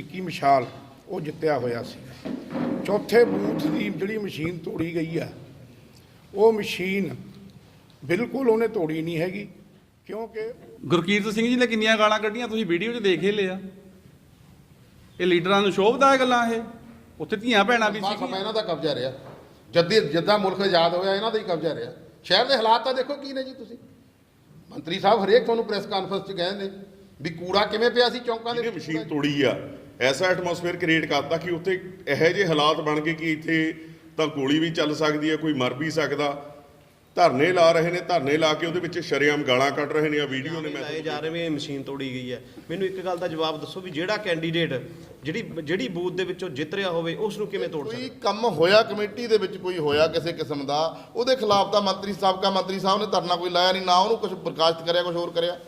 ਵਿੱਕੀ ਮਿਸ਼ਾਲ ਉਹ ਜਿੱਤਿਆ ਹੋਇਆ ਸੀ। ਚੌਥੇ ਬੂਥ ਦੀ ਜਿਹੜੀ ਮਸ਼ੀਨ ਤੋੜੀ ਗਈ ਆ ਉਹ ਮਸ਼ੀਨ ਬਿਲਕੁਲ ਉਹਨੇ ਤੋੜੀ ਨਹੀਂ ਹੈਗੀ ਕਿਉਂਕਿ ਗੁਰਕੀਰਤ ਸਿੰਘ ਜੀ ਨੇ ਕਿੰਨੀਆਂ ਗਾਲਾਂ ਕੱਢੀਆਂ ਤੁਸੀਂ ਵੀਡੀਓ 'ਚ ਦੇਖ ਹੀ ਲਿਆ। ਇਹ ਲੀਡਰਾਂ ਨੂੰ ਸ਼ੋਭਦਾ ਹੈ ਗੱਲਾਂ ਇਹ। ਉੱਥੇ ਧੀਆਂ ਭੈਣਾਂ ਵੀ ਸੀ ਸਮਾਂ ਇਹਨਾਂ ਦਾ ਕਬਜ਼ਾ ਰਿਹਾ। ਜੱਦੀ ਜਿੱਦਾਂ ਮੁਲਕ ਆਜ਼ਾਦ ਹੋਇਆ ਇਹਨਾਂ ਦਾ ਹੀ ਕਬਜ਼ਾ ਰਿਹਾ। ਸ਼ਹਿਰ ਦੇ ਹਾਲਾਤ ਤਾਂ ਦੇਖੋ ਕੀ ਨੇ ਜੀ ਤੁਸੀਂ। ਮੰਤਰੀ ਸਾਹਿਬ ਹਰੇਕ ਤੁਹਾਨੂੰ ਪ੍ਰੈਸ ਕਾਨਫਰੰਸ 'ਚ ਕਹਿੰਦੇ ਨੇ ਵੀ ਕੂੜਾ ਕਿਵੇਂ ਪਿਆ ਸੀ ਚੌਂਕਾਂ ਦੇ ਮਸ਼ੀਨ ਤੋੜੀ ਆ? ਐਸਾ ਐਟਮੋਸਫੇਅਰ ਕ੍ਰੀਏਟ ਕਰਤਾ ਕਿ ਉੱਥੇ ਇਹੋ ਜਿਹੇ ਹਾਲਾਤ ਬਣ ਗਏ ਕਿ ਇੱਥੇ ਤਾਂ ਗੋਲੀ ਵੀ ਚੱਲ ਸਕਦੀ ਹੈ ਕੋਈ ਮਰ ਵੀ ਸਕਦਾ। ਧਰਨੇ ਲਾ ਰਹੇ ਨੇ ਧਰਨੇ ਲਾ ਕੇ ਉਹਦੇ ਵਿੱਚ ਸ਼ਰੇਆਮ ਗਾਲਾਂ ਕੱਢ ਰਹੇ ਨੇ ਆ ਵੀਡੀਓ ਨੇ ਮੈਂ ਲਾਏ ਜਾ ਰਹੇ ਵੀ ਇਹ ਮਸ਼ੀਨ ਤੋੜੀ ਗਈ ਹੈ। ਮੈਨੂੰ ਇੱਕ ਗੱਲ ਦਾ ਜਵਾਬ ਦੱਸੋ ਵੀ ਜਿਹੜਾ ਕੈਂਡੀਡੇਟ ਜਿਹੜੀ ਜਿਹੜੀ ਬੂਥ ਦੇ ਵਿੱਚੋਂ ਜਿੱਤ ਰਿਹਾ ਹੋਵੇ ਉਸ ਨੂੰ ਕਿਵੇਂ ਤੋੜ ਕੋਈ ਸਕਦਾ? ਕੰਮ ਹੋਇਆ ਕਮੇਟੀ ਦੇ ਵਿੱਚ ਕੋਈ ਹੋਇਆ ਕਿਸੇ ਕਿਸਮ ਦਾ? ਉਹਦੇ ਖਿਲਾਫ ਤਾਂ ਮੰਤਰੀ ਸਾਬਕਾ ਮੰਤਰੀ ਸਾਹਿਬ ਨੇ ਧਰਨਾ ਕੋਈ ਲਾਇਆ ਨਹੀਂ ਨਾ ਉਹਨੂੰ ਕੁਝ ਪ੍ਰਕਾਸ਼ਿਤ ਕਰਿਆ ਕੁਝ ਹੋਰ ਕਰਿਆ।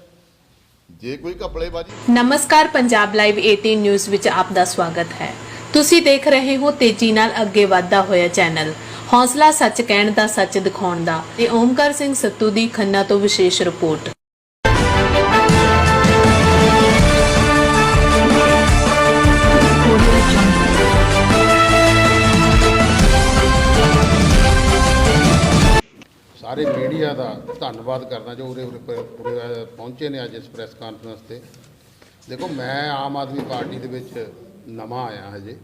ਜੇ ਕੋਈ ਘਪਲੇਬਾਜੀ ਨਮਸਕਾਰ, ਪੰਜਾਬ ਲਾਈਵ 18 ਨਿਊਜ਼ ਵਿੱਚ ਆਪ ਦਾ ਸਵਾਗਤ ਹੈ। ਤੁਸੀਂ ਦੇਖ ਰਹੇ ਹੋ ਤੇਜ਼ੀ ਨਾਲ ਅੱਗੇ ਵਧਦਾ ਹੋਇਆ ਚੈਨਲ। ਹੌਸਲਾ ਸੱਚ ਕਹਿਣ ਦਾ, ਸੱਚ ਦਿਖਾਉਣ ਦਾ ਤੇ ਓਮਕਾਰ ਸਿੰਘ ਸੱਤੂ ਦੀ ਖੰਨਾ ਤੋਂ ਵਿਸ਼ੇਸ਼ ਰਿਪੋਰਟ। ਸਾਰੇ ਮੀਡੀਆ ਦਾ ਧੰਨਵਾਦ ਕਰਦਾ ਜੋ ਉਰੇ ਉਰੇ ਪਹੁੰਚੇ ਨੇ ਅੱਜ ਇਸ ਪ੍ਰੈਸ ਕਾਨਫਰੰਸ ਤੇ। ਦੇਖੋ, ਮੈਂ ਆਮ ਆਦਮੀ ਪਾਰਟੀ ਦੇ ਵਿੱਚ ਨਵਾਂ ਆਇਆ ਹਜੇ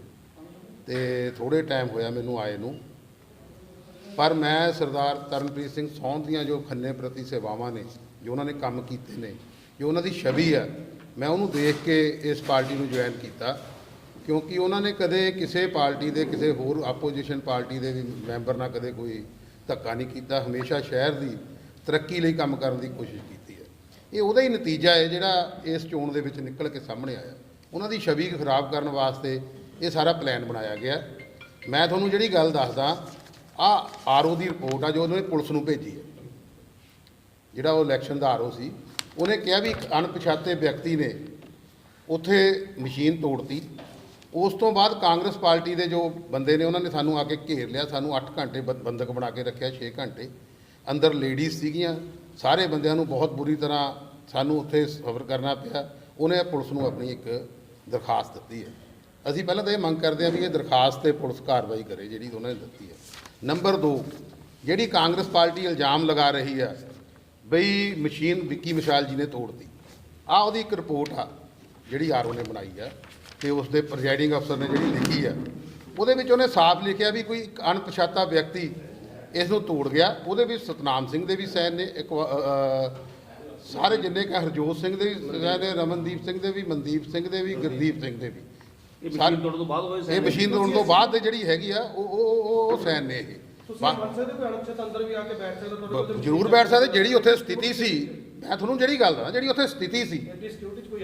ਤੇ ਥੋੜੇ ਟਾਈਮ ਹੋਇਆ ਮੈਨੂੰ ਆਏ ਨੂੰ। ਪਰ ਮੈਂ ਸਰਦਾਰ ਤਰਨਪ੍ਰੀਤ ਸਿੰਘ ਸੌਂਦ ਦੀਆਂ ਜੋ ਖੰਨੇ ਪ੍ਰਤੀ ਸੇਵਾਵਾਂ ਨੇ, ਜੋ ਉਹਨਾਂ ਨੇ ਕੰਮ ਕੀਤੇ ਨੇ, ਜੋ ਉਹਨਾਂ ਦੀ ਛਵੀ ਆ, ਮੈਂ ਉਹਨੂੰ ਦੇਖ ਕੇ ਇਸ ਪਾਰਟੀ ਨੂੰ ਜੁਆਇਨ ਕੀਤਾ। ਕਿਉਂਕਿ ਉਹਨਾਂ ਨੇ ਕਦੇ ਕਿਸੇ ਪਾਰਟੀ ਦੇ, ਕਿਸੇ ਹੋਰ ਆਪੋਜੀਸ਼ਨ ਪਾਰਟੀ ਦੇ ਵੀ ਮੈਂਬਰ ਨਾਲ ਕਦੇ ਕੋਈ ਧੱਕਾ ਨਹੀਂ ਕੀਤਾ, ਹਮੇਸ਼ਾ ਸ਼ਹਿਰ ਦੀ ਤਰੱਕੀ ਲਈ ਕੰਮ ਕਰਨ ਦੀ ਕੋਸ਼ਿਸ਼ ਕੀਤੀ ਹੈ। ਇਹ ਉਹਦਾ ਹੀ ਨਤੀਜਾ ਹੈ ਜਿਹੜਾ ਇਸ ਚੋਣ ਦੇ ਵਿੱਚ ਨਿਕਲ ਕੇ ਸਾਹਮਣੇ ਆਇਆ। ਉਹਨਾਂ ਦੀ ਛਵੀ ਖਰਾਬ ਕਰਨ ਵਾਸਤੇ ਇਹ ਸਾਰਾ ਪਲਾਨ ਬਣਾਇਆ ਗਿਆ। ਮੈਂ ਤੁਹਾਨੂੰ ਜਿਹੜੀ ਗੱਲ ਦੱਸਦਾ ਆ ਆਰਓ ਦੀ ਰਿਪੋਰਟ ਆ ਜੋ ਉਹਨੇ ਪੁਲਿਸ ਨੂੰ ਭੇਜੀ ਹੈ। ਜਿਹੜਾ ਉਹ ਇਲੈਕਸ਼ਨ ਦਾ ਆਰਓ ਸੀ, ਉਹਨੇ ਕਿਹਾ ਵੀ ਇੱਕ ਅਣਪਛਾਤੇ ਵਿਅਕਤੀ ਨੇ ਉੱਥੇ ਮਸ਼ੀਨ ਤੋੜਤੀ। ਉਸ ਤੋਂ ਬਾਅਦ ਕਾਂਗਰਸ ਪਾਰਟੀ ਦੇ ਜੋ ਬੰਦੇ ਨੇ, ਉਹਨਾਂ ਨੇ ਸਾਨੂੰ ਆ ਕੇ ਘੇਰ ਲਿਆ, ਸਾਨੂੰ 8 ਘੰਟੇ ਬੰ- ਬੰਦਕ ਬਣਾ ਕੇ ਰੱਖਿਆ 6 ਘੰਟੇ। ਅੰਦਰ ਲੇਡੀਜ਼ ਸੀਗੀਆਂ, ਸਾਰੇ ਬੰਦਿਆਂ ਨੂੰ ਬਹੁਤ ਬੁਰੀ ਤਰ੍ਹਾਂ ਸਾਨੂੰ ਉੱਥੇ ਸਫਰ ਕਰਨਾ ਪਿਆ। ਉਹਨੇ ਪੁਲਿਸ ਨੂੰ ਆਪਣੀ ਇੱਕ ਦਰਖਾਸਤ ਦਿੱਤੀ ਹੈ। ਅਸੀਂ ਪਹਿਲਾਂ ਤਾਂ ਇਹ ਮੰਗ ਕਰਦੇ ਹਾਂ ਵੀ ਇਹ ਦਰਖਾਸਤ ਤੇ ਪੁਲਿਸ ਕਾਰਵਾਈ ਕਰੇ, ਜਿਹੜੀ ਉਹਨਾਂ ਨੇ ਦਿੱਤੀ ਹੈ। ਨੰਬਰ 2 ਜਿਹੜੀ ਕਾਂਗਰਸ ਪਾਰਟੀ ਇਲਜ਼ਾਮ ਲਗਾ ਰਹੀ ਹੈ ਬਈ ਮਸ਼ੀਨ ਵਿੱਕੀ ਮਿਸ਼ਾਲ ਜੀ ਨੇ ਤੋੜਤੀ। ਆ ਉਹਦੀ ਇੱਕ ਰਿਪੋਰਟ ਆ, ਜਿਹੜੀ ਆਰਓ ਨੇ ਬਣਾਈ ਆ। ਤੇ ਉਸ ਦੇ ਪ੍ਰੈਜ਼ਾਈਡਿੰਗ ਅਫਸਰ ਨੇ ਜਿਹੜੀ ਲਿਖੀ ਆ ਉਹਦੇ ਵਿੱਚ ਉਹਨੇ ਸਾਫ਼ ਲਿਖਿਆ ਵੀ ਕੋਈ ਇੱਕ ਅਣਪਛਾਤਾ ਵਿਅਕਤੀ ਇਸ ਨੂੰ ਤੋੜ ਗਿਆ। ਉਹਦੇ ਵਿੱਚ ਸਤਨਾਮ ਸਿੰਘ ਦੇ ਵੀ ਸਾਈਨ ਨੇ ਇੱਕ ਸਾਰੇ ਜਿੰਨੇ ਕਿ ਹਰਜੋਤ ਸਿੰਘ ਦੇ ਵੀ ਸਾਈਨ ਨੇ ਰਮਨਦੀਪ ਸਿੰਘ ਦੇ ਵੀ ਮਨਦੀਪ ਸਿੰਘ ਦੇ ਵੀ ਗੁਰਦੀਪ ਸਿੰਘ ਦੇ ਵੀ। ਇਹ ਮਸ਼ੀਨ ਤੋੜਨ ਤੋਂ ਬਾਅਦ ਹੋਏ ਇਹ ਮਸ਼ੀਨ ਤੋੜਨ ਤੋਂ ਬਾਅਦ ਦੇ ਜਿਹੜੀ ਹੈਗੀ ਆ ਉਹ ਉਹ ਉਹ- ਸਾਈਨ ਨੇ ਇਹ। ਜ਼ਰੂਰ ਬੈਠ ਸਕਦੇ ਜਿਹੜੀ ਉੱਥੇ ਸਥਿਤੀ ਸੀ। ਮੈਂ ਤੁਹਾਨੂੰ ਜਿਹੜੀ ਗੱਲ ਦੱਸਾਂ ਜਿਹੜੀ ਉੱਥੇ ਸਥਿਤੀ ਸੀ।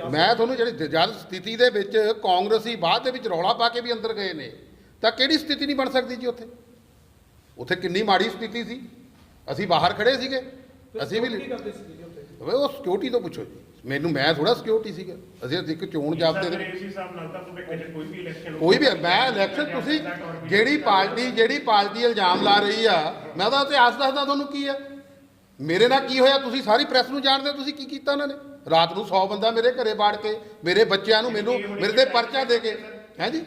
ਮੈਂ ਤੁਹਾਨੂੰ ਜਿਹੜੀ ਜਦ ਸਥਿਤੀ ਦੇ ਵਿੱਚ ਕਾਂਗਰਸੀ ਬਾਅਦ ਦੇ ਵਿੱਚ ਰੌਲਾ ਪਾ ਕੇ ਵੀ ਅੰਦਰ ਗਏ ਨੇ ਤਾਂ ਕਿਹੜੀ ਸਥਿਤੀ ਨਹੀਂ ਬਣ ਸਕਦੀ ਜੀ ਉੱਥੇ? ਉੱਥੇ ਕਿੰਨੀ ਮਾੜੀ ਸਥਿਤੀ ਸੀ? ਅਸੀਂ ਬਾਹਰ ਖੜੇ ਸੀਗੇ। ਅਸੀਂ ਵੀ ਓਏ ਉਹ ਸਿਕਿਉਰਿਟੀ ਤੋਂ ਪੁੱਛੋ ਜੀ। ਮੈਨੂੰ ਮੈਂ ਥੋੜਾ ਸਿਕਿਉਰਿਟੀ ਸੀਗਾ। ਅਸੀਂ ਇੱਕ ਚੋਣ ਜਾਬਤੇ ਦੇ ਕੋਈ ਵੀ ਮੈਂ ਇਲੈਕਸ਼ਨ ਤੁਸੀਂ ਜਿਹੜੀ ਪਾਰਟੀ ਜਿਹੜੀ ਪਾਰਟੀ ਇਲਜ਼ਾਮ ਲਾ ਰਹੀ ਆ ਮੈਂ ਉਹਦਾ ਇਤਿਹਾਸ ਦੱਸਦਾ ਤੁਹਾਨੂੰ ਕੀ ਆ। ਮੇਰੇ ਨਾਲ ਕੀ ਹੋਇਆ? ਤੁਸੀਂ ਸਾਰੀ ਪ੍ਰੈਸ ਨੂੰ ਜਾਣਦੇ ਹੋ ਤੁਸੀਂ ਕੀ ਕੀਤਾ ਉਹਨਾਂ ਨੇ? ਰਾਤ ਨੂੰ 100 ਬੰਦਾ ਮੇਰੇ ਘਰੇ ਬਾੜ ਕੇ ਮੇਰੇ ਬੱਚਿਆਂ ਨੂੰ ਮੈਨੂੰ ਮੇਰੇ ਤੇ ਪਰਚਾ ਦੇ ਕੇ ਹੈ ਜੀ?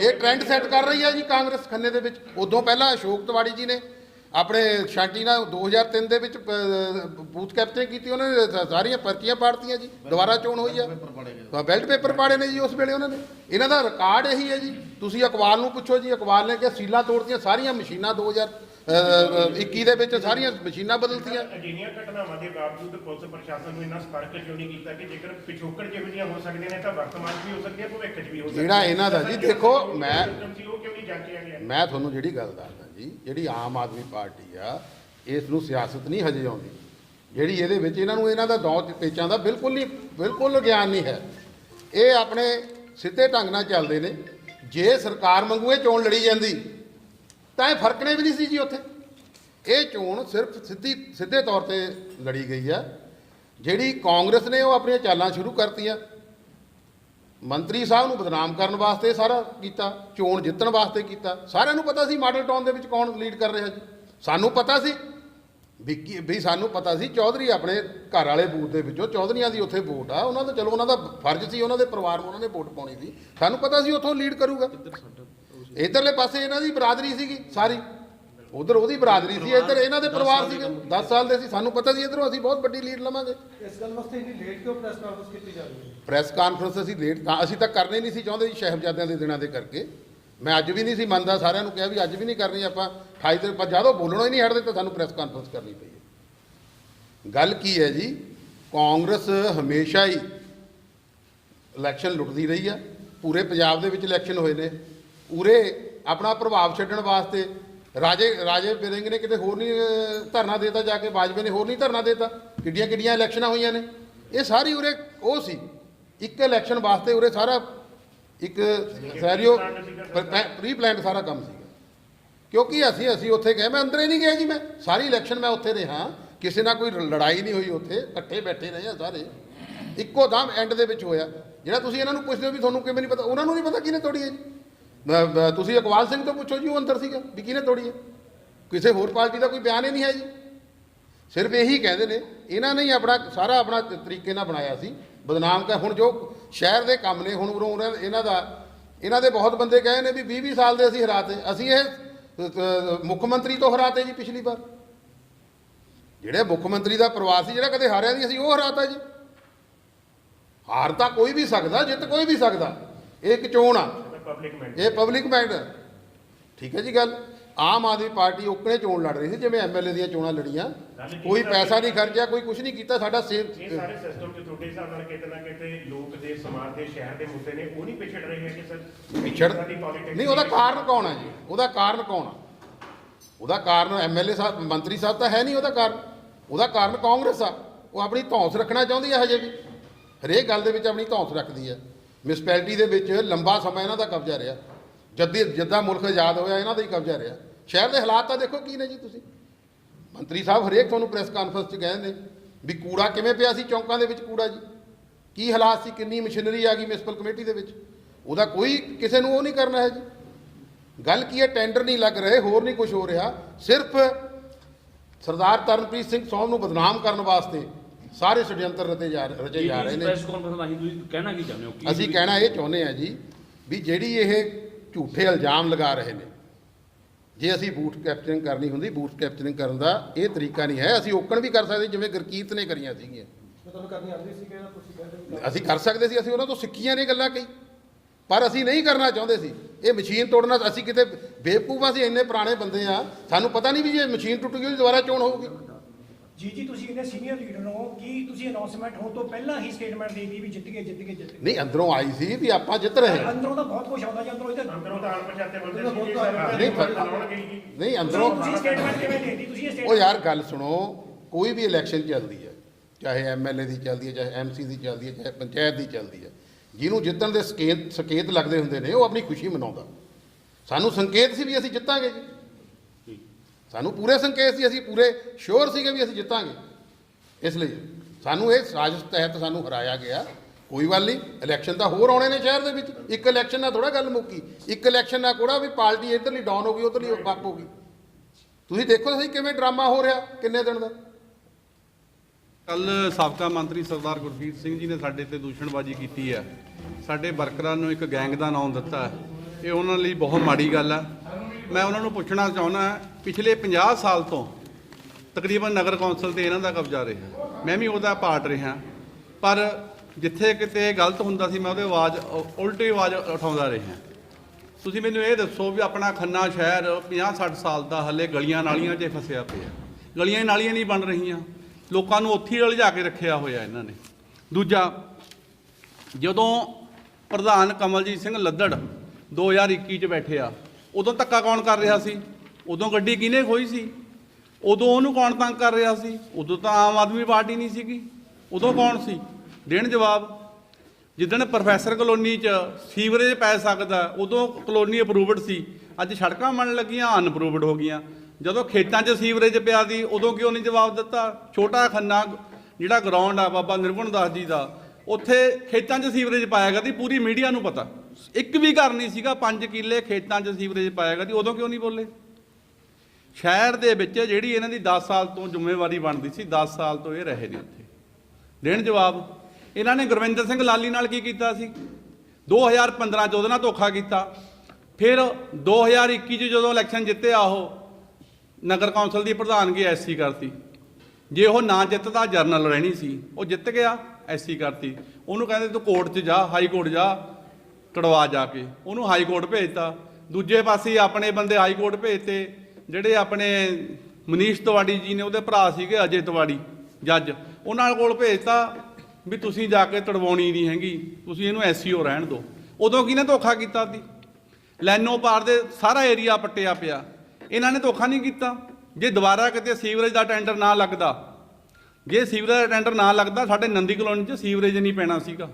ਇਹ ਟ੍ਰੈਂਡ ਸੈੱਟ ਕਰ ਰਹੀ ਹੈ ਜੀ ਕਾਂਗਰਸ ਖੰਨੇ ਦੇ ਵਿੱਚ। ਉਦੋਂ ਪਹਿਲਾਂ ਅਸ਼ੋਕ ਤਿਵਾੜੀ ਜੀ ਨੇ ਆਪਣੇ ਸ਼ਾਂਟੀ ਨਾਲ 2003 ਦੇ ਵਿੱਚ ਬੂਥ ਕੈਪਚਰਿੰਗ ਕੀਤੀ ਉਹਨਾਂ ਨੇ ਸਾਰੀਆਂ ਪਰਚੀਆਂ ਪਾੜਤੀਆਂ ਜੀ। ਦੁਬਾਰਾ ਚੋਣ ਹੋਈ ਆ। ਬੈਲਟ ਪੇਪਰ ਪਾੜੇ ਨੇ ਜੀ ਉਸ ਵੇਲੇ ਉਹਨਾਂ ਨੇ। ਇਹਨਾਂ ਦਾ ਰਿਕਾਰਡ ਇਹੀ ਹੈ ਜੀ। ਤੁਸੀਂ ਅਕਬਾਲ ਨੂੰ ਪੁੱਛੋ ਜੀ ਅਕਬਾਲ ਨੇ ਕਿ ਸੀਲਾਂ ਤੋੜਤੀਆਂ ਸਾਰੀਆਂ ਮਸ਼ੀਨਾਂ 2021 ਦੇ ਵਿੱਚ ਸਾਰੀਆਂ ਮਸ਼ੀਨਾਂ ਬਦਲਤੀਆਂ। ਅਜਿਹੀਆਂ ਘਟਨਾਵਾਂ ਦੇ ਬਾਵਜੂਦ ਪੁਲਿਸ ਪ੍ਰਸ਼ਾਸਨ ਨੂੰ ਇੰਨਾ ਸਤਰਕ ਕਿਉਂ ਨਹੀਂ ਕੀਤਾ ਕਿ ਜੇਕਰ ਪਿਛੋਕੜ ਜਿਹੋ ਜਿਹੀਆਂ ਹੋ ਸਕਦੀਆਂ ਨੇ ਤਾਂ ਵਰਤਮਾਨ ਵੀ ਹੋ ਸਕਦੀਆਂ ਭਵਿੱਖ 'ਚ ਵੀ ਹੋ ਸਕਦੀਆਂ ਜਿਹੜਾ ਇਹਨਾਂ ਦਾ ਜੀ ਦੇਖੋ ਮੈਂ ਮੈਂ ਤੁਹਾਨੂੰ ਜਿਹੜੀ ਗੱਲ ਦੱਸਦਾ ਜੀ ਜਿਹੜੀ ਆਮ ਆਦਮੀ ਪਾਰਟੀ ਆ ਇਸ ਨੂੰ ਸਿਆਸਤ ਨਹੀਂ ਹਜੇ ਆਉਂਦੀ। ਜਿਹੜੀ ਇਹਦੇ ਵਿੱਚ ਇਹਨਾਂ ਨੂੰ ਇਹਨਾਂ ਦਾ ਦੌਰ ਪੇਚਾਂ ਦਾ ਬਿਲਕੁਲ ਨਹੀਂ ਬਿਲਕੁਲ ਗਿਆਨ ਨਹੀਂ ਹੈ। ਇਹ ਆਪਣੇ ਸਿੱਧੇ ਢੰਗ ਨਾਲ ਚੱਲਦੇ ਨੇ। ਜੇ ਸਰਕਾਰ ਇਹ ਚੋਣ ਲੜੀ ਜਾਂਦੀ ਤਾਂ ਇਹ ਫਰਕਣੇ ਵੀ ਨਹੀਂ ਸੀ ਜੀ ਉੱਥੇ। ਇਹ ਚੋਣ ਸਿਰਫ ਸਿੱਧੀ, ਸਿੱਧੇ ਤੌਰ ਤੇ ਲੜੀ ਗਈ ਆ। ਜਿਹੜੀ ਕਾਂਗਰਸ ਨੇ ਉਹ ਆਪਣੀਆਂ ਚਾਲਾਂ ਸ਼ੁਰੂ ਕਰਤੀਆਂ। ਮੰਤਰੀ ਸਾਹਿਬ ਨੂੰ ਬਦਨਾਮ ਕਰਨ ਵਾਸਤੇ ਸਾਰਾ ਕੀਤਾ, ਚੋਣ ਜਿੱਤਣ ਵਾਸਤੇ ਕੀਤਾ। ਸਾਰਿਆਂ ਨੂੰ ਪਤਾ ਸੀ ਮਾਡਲ ਟਾਊਨ ਦੇ ਵਿੱਚ ਕੌਣ ਲੀਡ ਕਰ ਰਿਹਾ ਜੀ। ਸਾਨੂੰ ਪਤਾ ਸੀ ਵੀ ਕੀ, ਵੀ ਸਾਨੂੰ ਪਤਾ ਸੀ ਚੌਧਰੀ ਆਪਣੇ ਘਰ ਵਾਲੇ ਬੂਥ ਦੇ ਵਿੱਚੋਂ ਚੌਧਰੀਆਂ ਦੀ ਉੱਥੇ ਵੋਟ ਆ। ਉਹਨਾਂ ਦਾ, ਚਲੋ ਉਹਨਾਂ ਦਾ ਫਰਜ਼ ਸੀ, ਉਹਨਾਂ ਦੇ ਪਰਿਵਾਰ ਨੂੰ ਉਹਨਾਂ ਨੇ ਵੋਟ ਪਾਉਣੀ ਸੀ। ਸਾਨੂੰ ਪਤਾ ਸੀ ਉੱਥੋਂ ਲੀਡ ਕਰੂਗਾ। ਇਧਰਲੇ ਪਾਸੇ ਇਹਨਾਂ ਦੀ ਬਰਾਦਰੀ ਸੀਗੀ ਸਾਰੀ। ਉਧਰ ਉਹਦੀ ਬਰਾਦਰੀ ਸੀ ਇੱਧਰ ਇਹਨਾਂ ਦੇ ਪਰਿਵਾਰ ਸੀਗੇ। 10 ਸਾਲ ਦੇ ਸੀ ਸਾਨੂੰ ਪਤਾ ਸੀ ਇਧਰੋਂ ਅਸੀਂ ਬਹੁਤ ਵੱਡੀ ਲੀਡ ਲਵਾਂਗੇ। ਇਸ ਗੱਲ ਵਾਸਤੇ ਇੰਨੀ ਲੇਟ ਕਿਉਂ ਪ੍ਰੈਸ ਕਾਨਫਰੰਸ ਕੀਤੀ ਜਾ ਰਹੀ ਹੈ? ਪ੍ਰੈਸ ਕਾਨਫਰੰਸ ਅਸੀਂ ਲੇਟ ਤਾਂ ਅਸੀਂ ਤਾਂ ਕਰਨੀ ਨਹੀਂ ਸੀ ਚਾਹੁੰਦੇ ਜੀ ਸ਼ਹਿਬਜ਼ਾਦਿਆਂ ਦੇ ਦਿਨਾਂ ਦੇ ਕਰਕੇ। ਮੈਂ ਅੱਜ ਵੀ ਨਹੀਂ ਸੀ ਮੰਨਦਾ ਸਾਰਿਆਂ ਨੂੰ ਕਿਹਾ ਵੀ ਅੱਜ ਵੀ ਨਹੀਂ ਕਰਨੀ ਆਪਾਂ। 28 ਦਿਨ ਪਰ ਜਦੋਂ ਬੋਲਣੋਂ ਹੀ ਨਹੀਂ ਹਟਦੇ ਤਾਂ ਸਾਨੂੰ ਪ੍ਰੈਸ ਕਾਨਫਰੰਸ ਕਰਨੀ ਪਈ ਹੈ। ਗੱਲ ਕੀ ਹੈ ਜੀ ਕਾਂਗਰਸ ਹਮੇਸ਼ਾ ਹੀ ਇਲੈਕਸ਼ਨ ਲੁੱਟਦੀ ਰਹੀ ਆ। ਪੂਰੇ ਪੰਜਾਬ ਦੇ ਵਿੱਚ ਇਲੈਕਸ਼ਨ ਹੋਏ ਨੇ। ਉਰੇ ਆਪਣਾ ਪ੍ਰਭਾਵ ਛੱਡਣ ਵਾਸਤੇ ਰਾਜੇ ਰਾਜੇ ਬਿਰਿੰਗ ਨੇ ਕਿਤੇ ਹੋਰ ਨਹੀਂ ਧਰਨਾ ਦੇਤਾ ਜਾ ਕੇ ਬਾਜਵੇ ਨੇ ਹੋਰ ਨਹੀਂ ਧਰਨਾ ਦੇਤਾ। ਕਿੱਡੀਆਂ ਕਿੱਡੀਆਂ ਇਲੈਕਸ਼ਨਾਂ ਹੋਈਆਂ ਨੇ। ਇਹ ਸਾਰੀ ਉਰੇ ਉਹ ਸੀ। ਇੱਕ ਇਲੈਕਸ਼ਨ ਵਾਸਤੇ ਉਰੇ ਸਾਰਾ ਇੱਕ ਸੈਰੀਓ ਪ੍ਰੀ ਪਲਾਨਡ ਸਾਰਾ ਕੰਮ ਸੀਗਾ। ਕਿਉਂਕਿ ਅਸੀਂ ਅਸੀਂ ਉੱਥੇ ਗਏ। ਮੈਂ ਅੰਦਰ ਹੀ ਨਹੀਂ ਗਿਆ ਜੀ ਮੈਂ। ਸਾਰੀ ਇਲੈਕਸ਼ਨ ਮੈਂ ਉੱਥੇ ਰਿਹਾ। ਕਿਸੇ ਨਾਲ ਕੋਈ ਲੜਾਈ ਨਹੀਂ ਹੋਈ ਉੱਥੇ। ਇਕੱਠੇ ਬੈਠੇ ਰਹੇ ਆ ਸਾਰੇ। ਇੱਕੋ ਦਮ ਐਂਡ ਦੇ ਵਿੱਚ ਹੋਇਆ। ਜਿਹੜਾ ਤੁਸੀਂ ਇਹਨਾਂ ਨੂੰ ਪੁੱਛਦੇ ਹੋ ਵੀ ਤੁਹਾਨੂੰ ਕਿਵੇਂ ਨਹੀਂ ਪਤਾ, ਉਹਨਾਂ ਨੂੰ ਨਹੀਂ ਪਤਾ ਕਿਹਨੇ ਤੋੜੀ ਹੈ ਜੀ। ਤੁਸੀਂ ਇਕਬਾਲ ਸਿੰਘ ਤੋਂ ਪੁੱਛੋ ਜੀ, ਉਹ ਅੰਦਰ ਸੀਗਾ, ਵੀ ਕਿਹਨੇ ਤੋੜੀ ਹੈ? ਕਿਸੇ ਹੋਰ ਪਾਰਟੀ ਦਾ ਕੋਈ ਬਿਆਨ ਹੀ ਨਹੀਂ ਹੈ ਜੀ। ਸਿਰਫ ਇਹੀ ਕਹਿੰਦੇ ਨੇ, ਇਹਨਾਂ ਨੇ ਹੀ ਆਪਣਾ, ਸਾਰਾ ਆਪਣਾ ਤਰੀਕੇ ਨਾਲ ਬਣਾਇਆ ਸੀ। ਬਦਨਾਮ ਕਰ ਹੁਣ ਜੋ ਸ਼ਹਿਰ ਦੇ ਕੰਮ ਨੇ, ਹੁਣ ਉਰੋਂ ਉਹਨਾਂ- ਇਹਨਾਂ ਦਾ, ਇਹਨਾਂ ਦੇ ਬਹੁਤ ਬੰਦੇ ਕਹੇ ਨੇ ਵੀ 20 20 ਸਾਲ ਦੇ ਅਸੀਂ ਹਰਾਤੇ, ਅਸੀਂ ਇਹ ਮੁੱਖ ਮੰਤਰੀ ਤੋਂ ਹਰਾਤੇ ਜੀ ਪਿਛਲੀ ਵਾਰ। ਜਿਹੜੇ ਮੁੱਖ ਮੰਤਰੀ ਦਾ ਪ੍ਰਵਾਸ ਸੀ, ਜਿਹੜਾ ਕਦੇ ਹਾਰਿਆ ਨਹੀਂ, ਅਸੀਂ ਉਹ ਹਰਾਤਾ ਜੀ। ਹਾਰ ਤਾਂ ਕੋਈ ਵੀ ਸਕਦਾ, ਜਿੱਤ ਕੋਈ ਵੀ ਸਕਦਾ। ਇਹ ਇੱਕ ਚੋਣ ਆ। ਪਬਲਿਕ ਮੈਂਟ ਇਹ ਪਬਲਿਕ ਹੈ ਠੀਕ ਹੈ ਜੀ ਗੱਲ? ਆਮ ਆਦਮੀ ਪਾਰਟੀ ਉਕਣੇ ਚੋਣ ਲੜ ਰਹੀ ਸੀ ਜਿਵੇਂ ਐਮਐਲਏ ਦੀਆਂ ਚੋਣਾਂ ਲੜੀਆਂ। ਕੋਈ ਪੈਸਾ ਨਹੀਂ ਖਰਚਿਆ ਕੋਈ ਕੁਝ ਨਹੀਂ ਕੀਤਾ ਸਾਡਾ ਸੇਮ ਇਹ ਸਾਰੇ ਸਿਸਟਮ ਚ ਤੁਹਾਡੇ ਹਿਸਾਬ ਨਾਲ ਕਿਤੇ ਨਾ ਕਿਤੇ ਲੋਕ ਦੇ ਸਮਾਜ ਦੇ ਸ਼ਹਿਰ ਦੇ ਮੁੱਦੇ ਨੇ ਉਹ ਨਹੀਂ ਪਿਛੜ ਰਹੇ ਹੈ ਕਿ ਸਰ। ਪਿਛੜ ਨਹੀਂ ਉਹਦਾ ਕਾਰਨ ਕੌਣ ਹੈ ਜੀ? ਉਹਦਾ ਕਾਰਨ ਕੌਣ ਆ? ਉਹਦਾ ਕਾਰਨ ਐਮਐਲਏ ਸਾਹਿਬ ਮੰਤਰੀ ਸਾਹਿਬ ਤਾਂ ਹੈ ਨਹੀਂ ਉਹਦਾ ਕਾਰਨ। ਉਹਦਾ ਕਾਰਨ ਕਾਂਗਰਸ ਆ। ਉਹ ਆਪਣੀ ਧੌਂਸ ਰੱਖਣਾ ਚਾਹੁੰਦੀ ਹੈ ਹਜੇ ਵੀ। ਹਰੇਕ ਗੱਲ ਦੇ ਵਿੱਚ ਆਪਣੀ ਧੌਂਸ ਰੱਖਦੀ ਹੈ ਮਿਊਨਿਸਪੈਲਿਟੀ ਦੇ ਵਿੱਚ ਲੰਬਾ ਸਮਾਂ ਇਹਨਾਂ ਦਾ ਕਬਜ਼ਾ ਰਿਹਾ। ਜਦ ਜਿੱਦਾਂ ਮੁਲਕ ਆਜ਼ਾਦ ਹੋਇਆ, ਇਹਨਾਂ ਦਾ ਹੀ ਕਬਜ਼ਾ ਰਿਹਾ। ਸ਼ਹਿਰ ਦੇ ਹਾਲਾਤ ਤਾਂ ਦੇਖੋ ਕੀ ਨੇ ਜੀ ਤੁਸੀਂ। ਮੰਤਰੀ ਸਾਹਿਬ ਹਰੇਕ ਤੁਹਾਨੂੰ ਪ੍ਰੈਸ ਕਾਨਫਰੰਸ 'ਚ ਕਹਿੰਦੇ ਨੇ ਵੀ ਕੂੜਾ ਕਿਵੇਂ ਪਿਆ ਸੀ, ਚੌਂਕਾਂ ਦੇ ਵਿੱਚ ਕੂੜਾ ਜੀ। ਕੀ ਹਾਲਾਤ ਸੀ, ਕਿੰਨੀ ਮਸ਼ੀਨਰੀ ਆ ਗਈ ਮਿਊਨਿਸਪਲ ਕਮੇਟੀ ਦੇ ਵਿੱਚ। ਉਹਦਾ ਕੋਈ ਕਿਸੇ ਨੂੰ ਉਹ ਨਹੀਂ ਕਰਨਾ ਹੈ ਜੀ। ਗੱਲ ਕੀ ਹੈ ਟੈਂਡਰ ਨਹੀਂ ਲੱਗ ਰਹੇ, ਹੋਰ ਨਹੀਂ ਕੁਝ ਹੋ ਰਿਹਾ। ਸਿਰਫ ਸਰਦਾਰ ਤਰਨਪ੍ਰੀਤ ਸਿੰਘ ਸੌਮ ਨੂੰ ਬਦਨਾਮ ਕਰਨ ਵਾਸਤੇ ਸਾਰੇ ષਡਯੰਤਰ ਰਚੇ ਜਾ ਰਚੇ ਜਾ ਰਹੇ ਨੇ ਪ੍ਰੈਸ ਕਾਨਫਰੰਸ ਰਾਹੀਂ ਤੁਸੀਂ ਕਹਿਣਾ ਕੀ ਚਾਹੁੰਦੇ ਹੋ? ਕੀ ਅਸੀਂ ਕਹਿਣਾ ਇਹ ਚਾਹੁੰਦੇ ਆ ਜੀ ਵੀ ਜਿਹੜੀ ਇਹ ਝੂਠੇ ਇਲਜ਼ਾਮ ਲਗਾ ਰਹੇ ਨੇ ਜੇ ਅਸੀਂ ਬੂਟ ਕੈਪਚਰਿੰਗ ਕਰਨੀ ਹੁੰਦੀ ਬੂਟ ਕੈਪਚਰਿੰਗ ਕਰਨ ਦਾ ਇਹ ਤਰੀਕਾ ਨਹੀਂ ਹੈ। ਅਸੀਂ ਓਕਣ ਵੀ ਕਰ ਸਕਦੇ ਜਿਵੇਂ ਗੁਰਕੀਰਤ ਨੇ ਕਰੀਆਂ ਸੀਗੀਆਂ। ਮੈਂ ਤੁਹਾਨੂੰ ਕਰਨੀ ਆਉਂਦੀ ਸੀ ਕਿ ਤੁਸੀਂ ਕਹਿੰਦੇ ਹੋ ਅਸੀਂ ਕਰ ਸਕਦੇ ਸੀ ਅਸੀਂ ਉਹਨਾਂ ਤੋਂ ਸਿੱਖੀਆਂ ਨੇ ਗੱਲਾਂ ਕਈ। ਪਰ ਅਸੀਂ ਨਹੀਂ ਕਰਨਾ ਚਾਹੁੰਦੇ ਸੀ। ਇਹ ਮਸ਼ੀਨ ਤੋੜਨਾ ਅਸੀਂ ਕਿਤੇ ਬੇਵਕੂਫ ਅਸੀਂ ਇੰਨੇ ਪੁਰਾਣੇ ਬੰਦੇ ਆ ਸਾਨੂੰ ਪਤਾ ਨਹੀਂ ਵੀ ਜੇ ਮਸ਼ੀਨ ਟੁੱਟ ਗਈ ਦੁਬਾਰਾ ਚੋਣ ਹੋਊਗੀ। ਜੀ ਜੀ ਤੁਸੀਂ ਇਹਨੇ ਸੀਨੀਅਰ ਲੀਡਰ ਹੋ ਕੀ ਤੁਸੀਂ ਅਨਾਉਂਸਮੈਂਟ ਹੋਣ ਤੋਂ ਪਹਿਲਾਂ ਹੀ ਸਟੇਟਮੈਂਟ ਦੇ ਦਿੱਤੀ ਵੀ ਜਿੱਤ ਗਏ ਜਿੱਤ ਗਏ ਜਿੱਤ ਗਏ? ਨਹੀਂ ਅੰਦਰੋਂ ਆਈ ਸੀ ਵੀ ਆਪਾਂ ਜਿੱਤ ਰਹੇ ਹਾਂ। ਅੰਦਰੋਂ ਤਾਂ ਬਹੁਤ ਕੁਝ ਆਉਂਦਾ ਜੀ ਅੰਦਰੋਂ ਇਹਦੇ ਅੰਦਰੋਂ ਤਾਂ ਅਣਪਛਾਤੇ ਬੰਦੇ ਨਹੀਂ, ਨਹੀਂ ਅੰਦਰੋਂ ਤੁਸੀਂ ਸਟੇਟਮੈਂਟ ਕਿਵੇਂ ਦੇ ਦਿੱਤੀ? ਤੁਸੀਂ ਇਹ ਉਹ ਯਾਰ ਗੱਲ ਸੁਣੋ ਕੋਈ ਵੀ ਇਲੈਕਸ਼ਨ ਚੱਲਦੀ ਹੈ ਚਾਹੇ ਐਮਐਲਏ ਦੀ ਚੱਲਦੀ ਹੈ ਚਾਹੇ ਐਮਸੀ ਦੀ ਚੱਲਦੀ ਹੈ ਚਾਹੇ ਪੰਚਾਇਤ ਦੀ ਚੱਲਦੀ ਹੈ ਜਿਹਨੂੰ ਜਿੱਤਣ ਦੇ ਸੰਕੇਤ ਸੰਕੇਤ ਲੱਗਦੇ ਹੁੰਦੇ ਨੇ ਉਹ ਆਪਣੀ ਖੁਸ਼ੀ ਮਨਾਉਂਦਾ। ਸਾਨੂੰ ਸੰਕੇਤ ਸੀ ਵੀ ਅਸੀਂ ਜਿੱਤਾਂਗੇ ਜੀ। ਸਾਨੂੰ ਪੂਰੇ ਸੰਕੇਤ ਸੀ, ਅਸੀਂ ਪੂਰੇ ਸ਼ੋਰ ਸੀਗੇ ਵੀ ਅਸੀਂ ਜਿੱਤਾਂਗੇ। ਇਸ ਲਈ ਸਾਨੂੰ ਇਹ ਸਾਜ਼ਿਸ਼ ਤਹਿਤ ਸਾਨੂੰ ਹਰਾਇਆ ਗਿਆ। ਕੋਈ ਗੱਲ ਨਹੀਂ ਇਲੈਕਸ਼ਨ ਤਾਂ ਹੋਰ ਆਉਣੇ ਨੇ ਸ਼ਹਿਰ ਦੇ ਵਿੱਚ। ਇੱਕ ਇਲੈਕਸ਼ਨ ਨਾਲ ਥੋੜਾ ਗੱਲ ਮੁੱਕੀ। ਇੱਕ ਇਲੈਕਸ਼ਨ ਨਾਲ ਕੋੜਾ ਵੀ ਪਾਰਟੀ ਇੱਧਰਲੀ ਡਾਊਨ ਹੋ ਗਈ, ਉੱਧਰਲੀ ਅਪ ਹੋ ਗਈ। ਤੁਸੀਂ ਦੇਖੋ ਸਹੀ ਕਿਵੇਂ ਡਰਾਮਾ ਹੋ ਰਿਹਾ ਕਿੰਨੇ ਦਿਨ ਦਾ। ਕੱਲ ਸਾਬਕਾ ਮੰਤਰੀ ਸਰਦਾਰ ਗੁਰਜੀਤ ਸਿੰਘ ਜੀ ਨੇ ਸਾਡੇ ਤੇ ਦੂਸ਼ਣਬਾਜ਼ੀ ਕੀਤੀ ਹੈ। ਸਾਡੇ ਵਰਕਰਾਂ ਨੂੰ ਇੱਕ ਗੈਂਗ ਦਾ ਨਾਮ ਦਿੱਤਾ ਇਹ ਉਹਨਾਂ ਲਈ ਬਹੁਤ ਮਾੜੀ ਗੱਲ ਹੈ। ਮੈਂ ਉਹਨਾਂ ਨੂੰ ਪੁੱਛਣਾ ਚਾਹੁੰਦਾ ਪਿਛਲੇ 50 ਸਾਲ ਤੋਂ ਤਕਰੀਬਨ ਨਗਰ ਕੌਂਸਲ ਤੇ ਇਹਨਾਂ ਦਾ ਕਬਜ਼ਾ ਰਿਹਾ ਮੈਂ ਵੀ ਉਹਦਾ ਪਾਰਟ ਰਿਹਾ ਪਰ ਜਿੱਥੇ ਕਿਤੇ ਗਲਤ ਹੁੰਦਾ ਸੀ, ਮੈਂ ਉਹਦੇ ਆਵਾਜ਼ ਉਲਟੀ ਆਵਾਜ਼ ਉਠਾਉਂਦਾ ਰਿਹਾ ਤੁਸੀਂ ਮੈਨੂੰ ਇਹ ਦੱਸੋ ਵੀ ਆਪਣਾ ਖੰਨਾ ਸ਼ਹਿਰ 50 60 ਸਾਲ ਦਾ ਹੱਲੇ ਗਲੀਆਂ ਨਾਲੀਆਂ 'ਚ ਫਸਿਆ ਪਿਆ। ਗਲੀਆਂ ਨਾਲੀਆਂ ਨਹੀਂ ਬਣ ਰਹੀਆਂ। ਲੋਕਾਂ ਨੂੰ ਉੱਥੇ ਹੀ ਲਿਜਾ ਕੇ ਰੱਖਿਆ ਹੋਇਆ ਇਹਨਾਂ ਨੇ। ਦੂਜਾ, ਜਦੋਂ ਪ੍ਰਧਾਨ ਕਮਲਜੀਤ ਸਿੰਘ ਲੱਦੜ 2021 ਚ ਬੈਠਿਆ ਉਦੋਂ ਧੱਕਾ ਕੌਣ ਕਰ ਰਿਹਾ ਸੀ? ਉਦੋਂ ਗੱਡੀ ਕਿਹਨੇ ਖੋਈ ਸੀ? ਉਦੋਂ ਉਹਨੂੰ ਕੌਣ ਤੰਗ ਕਰ ਰਿਹਾ ਸੀ? ਉਦੋਂ ਤਾਂ ਆਮ ਆਦਮੀ ਪਾਰਟੀ ਨਹੀਂ ਸੀਗੀ। ਉਦੋਂ ਕੌਣ ਸੀ? ਦੇਣ ਜਵਾਬ, ਜਿੱਦਣ ਪ੍ਰੋਫੈਸਰ ਕਲੋਨੀ ਚ ਸੀਵਰੇਜ ਪੈ ਸਕਦਾ, ਉਦੋਂ ਕਲੋਨੀ ਅਪਰੂਵਡ ਸੀ। ਅੱਜ ਸੜਕਾਂ ਬਣਨ ਲੱਗੀਆਂ ਅਨਪਰੂਵਡ ਹੋ ਗਈਆਂ। ਜਦੋਂ ਖੇਤਾਂ 'ਚ ਸੀਵਰੇਜ ਪਿਆ ਦੀ ਉਦੋਂ ਕਿਉਂ ਨਹੀਂ ਜਵਾਬ ਦਿੱਤਾ? ਛੋਟਾ ਖੰਨਾ ਜਿਹੜਾ ਗਰਾਊਂਡ ਆ, ਬਾਬਾ ਨਿਰਗੁਣ ਦਾਸ ਜੀ ਦਾ ਉੱਥੇ ਖੇਤਾਂ 'ਚ ਸੀਵਰੇਜ ਪਾਇਆ ਗਿਆ ਦੀ ਪੂਰੀ ਮੀਡੀਆ ਨੂੰ ਪਤਾ। ਇੱਕ ਵੀ ਘਰ ਨਹੀਂ ਸੀਗਾ 5 ਕਿੱਲੇ ਖੇਤਾਂ 'ਚ ਸੀਵਰੇਜ ਪਾਇਆ ਗਿਆ ਦੀ ਉਦੋਂ ਕਿਉਂ ਨਹੀਂ ਬੋਲੇ? ਸ਼ਹਿਰ ਦੇ ਵਿੱਚ ਜਿਹੜੀ ਇਹਨਾਂ ਦੀ 10 ਸਾਲ ਤੋਂ ਜ਼ਿੰਮੇਵਾਰੀ ਬਣਦੀ ਸੀ 10 ਸਾਲ ਤੋਂ ਇਹ ਰਹੇ ਨੇ ਉੱਥੇ। ਦੇਣ ਜਵਾਬ, ਇਹਨਾਂ ਨੇ ਗੁਰਵਿੰਦਰ ਸਿੰਘ ਲਾਲੀ ਨਾਲ ਕੀ ਕੀਤਾ ਸੀ? 2015 ਚ ਉਹਦੇ ਨਾਲ ਧੋਖਾ ਕੀਤਾ। ਫਿਰ 2021 ਚ ਜਦੋਂ ਇਲੈਕਸ਼ਨ ਜਿੱਤਿਆ ਉਹ, ਨਗਰ ਕੌਂਸਲ ਦੀ ਪ੍ਰਧਾਨਗੀ ਐਸਸੀ ਕਰਤੀ। ਜੇ ਉਹ ਨਾ ਜਿੱਤਦਾ, ਜਰਨਲ ਰਹਿਣੀ ਸੀ। ਉਹ ਜਿੱਤ ਗਿਆ, ਐਸਸੀ ਕਰਤੀ। ਉਹਨੂੰ ਕਹਿੰਦੇ, ਤੂੰ ਕੋਰਟ 'ਚ ਜਾ, ਹਾਈ ਕੋਰਟ ਜਾ ਕੜਵਾ ਜਾ ਕੇ। ਉਹਨੂੰ ਹਾਈ ਕੋਰਟ ਭੇਜਤਾ। ਦੂਜੇ ਪਾਸੇ ਆਪਣੇ ਬੰਦੇ ਹਾਈ ਕੋਰਟ ਭੇਜਤੇ, ਜਿਹੜੇ ਆਪਣੇ ਮਨੀਸ਼ ਤਿਵਾੜੀ ਜੀ ਨੇ, ਉਹਦੇ ਭਰਾ ਸੀਗੇ ਅਜੇ ਤਿਵਾੜੀ, ਜੱਜ। ਉਹਨਾਂ ਕੋਲ ਭੇਜਤਾ ਵੀ ਤੁਸੀਂ ਜਾ ਕੇ ਤੜਵਾਉਣੀ ਨਹੀਂ ਹੈਗੀ, ਤੁਸੀਂ ਇਹਨੂੰ ਐਸਸੀਓ ਰਹਿਣ ਦਿਓ। ਉਦੋਂ ਕਿਹਨੇ ਧੋਖਾ ਕੀਤਾ ਸੀ? ਲੈਨੋ ਪਾਰ ਦੇ ਸਾਰਾ ਏਰੀਆ ਪੱਟਿਆ ਪਿਆ। ਇਹਨਾਂ ਨੇ ਧੋਖਾ ਨਹੀਂ ਕੀਤਾ। ਜੇ ਦੁਬਾਰਾ ਕਿਤੇ ਸੀਵਰੇਜ ਦਾ ਟੈਂਡਰ ਨਾ ਲੱਗਦਾ ਜੇ ਸੀਵਰੇਜ ਦਾ ਟੈਂਡਰ ਨਾ ਲੱਗਦਾ ਸਾਡੇ ਨੰਦੀ ਕਲੋਨੀ 'ਚ ਸੀਵਰੇਜ ਨਹੀਂ ਪੈਣਾ ਸੀਗਾ।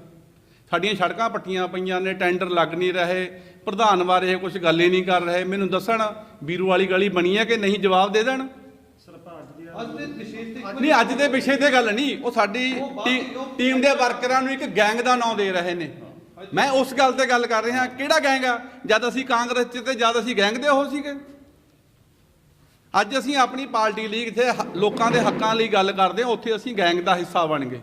ਸਾਡੀਆਂ ਸੜਕਾਂ ਪੱਟੀਆਂ ਪਈਆਂ ਨੇ ਟੈਂਡਰ ਲੱਗ ਨਹੀਂ ਰਹੇ ਪ੍ਰਧਾਨ ਬਾਰੇ ਕੁਝ ਗੱਲ ਹੀ ਨਹੀਂ ਕਰ ਰਹੇ। ਮੈਨੂੰ ਦੱਸਣ ਵੀਰੂ ਵਾਲੀ ਗਲੀ ਬਣੀ ਹੈ ਕਿ ਨਹੀਂ? ਜਵਾਬ ਦੇ ਦੇਣ। ਨਹੀਂ ਅੱਜ ਦੇ ਵਿਸ਼ੇ ਤੇ ਗੱਲ ਨਹੀਂ। ਉਹ ਸਾਡੀ ਟੀਮ ਦੇ ਵਰਕਰਾਂ ਨੂੰ ਇੱਕ ਗੈਂਗ ਦਾ ਨਾਂ ਦੇ ਰਹੇ ਨੇ। ਮੈਂ ਉਸ ਗੱਲ ਤੇ ਗੱਲ ਕਰ ਰਿਹਾ ਕਿਹੜਾ ਗੈਂਗ ਆ? ਜਦ ਅਸੀਂ ਕਾਂਗਰਸ 'ਚ ਤੇ ਜਦ ਅਸੀਂ ਗੈਂਗ ਦੇ ਉਹ ਸੀਗੇ। ਅੱਜ ਅਸੀਂ ਆਪਣੀ ਪਾਰਟੀ ਲਈ ਇੱਥੇ ਲੋਕਾਂ ਦੇ ਹੱਕਾਂ ਲਈ ਗੱਲ ਕਰਦੇ ਹਾਂ, ਉੱਥੇ ਅਸੀਂ ਗੈਂਗ ਦਾ ਹਿੱਸਾ ਬਣ ਗਏ।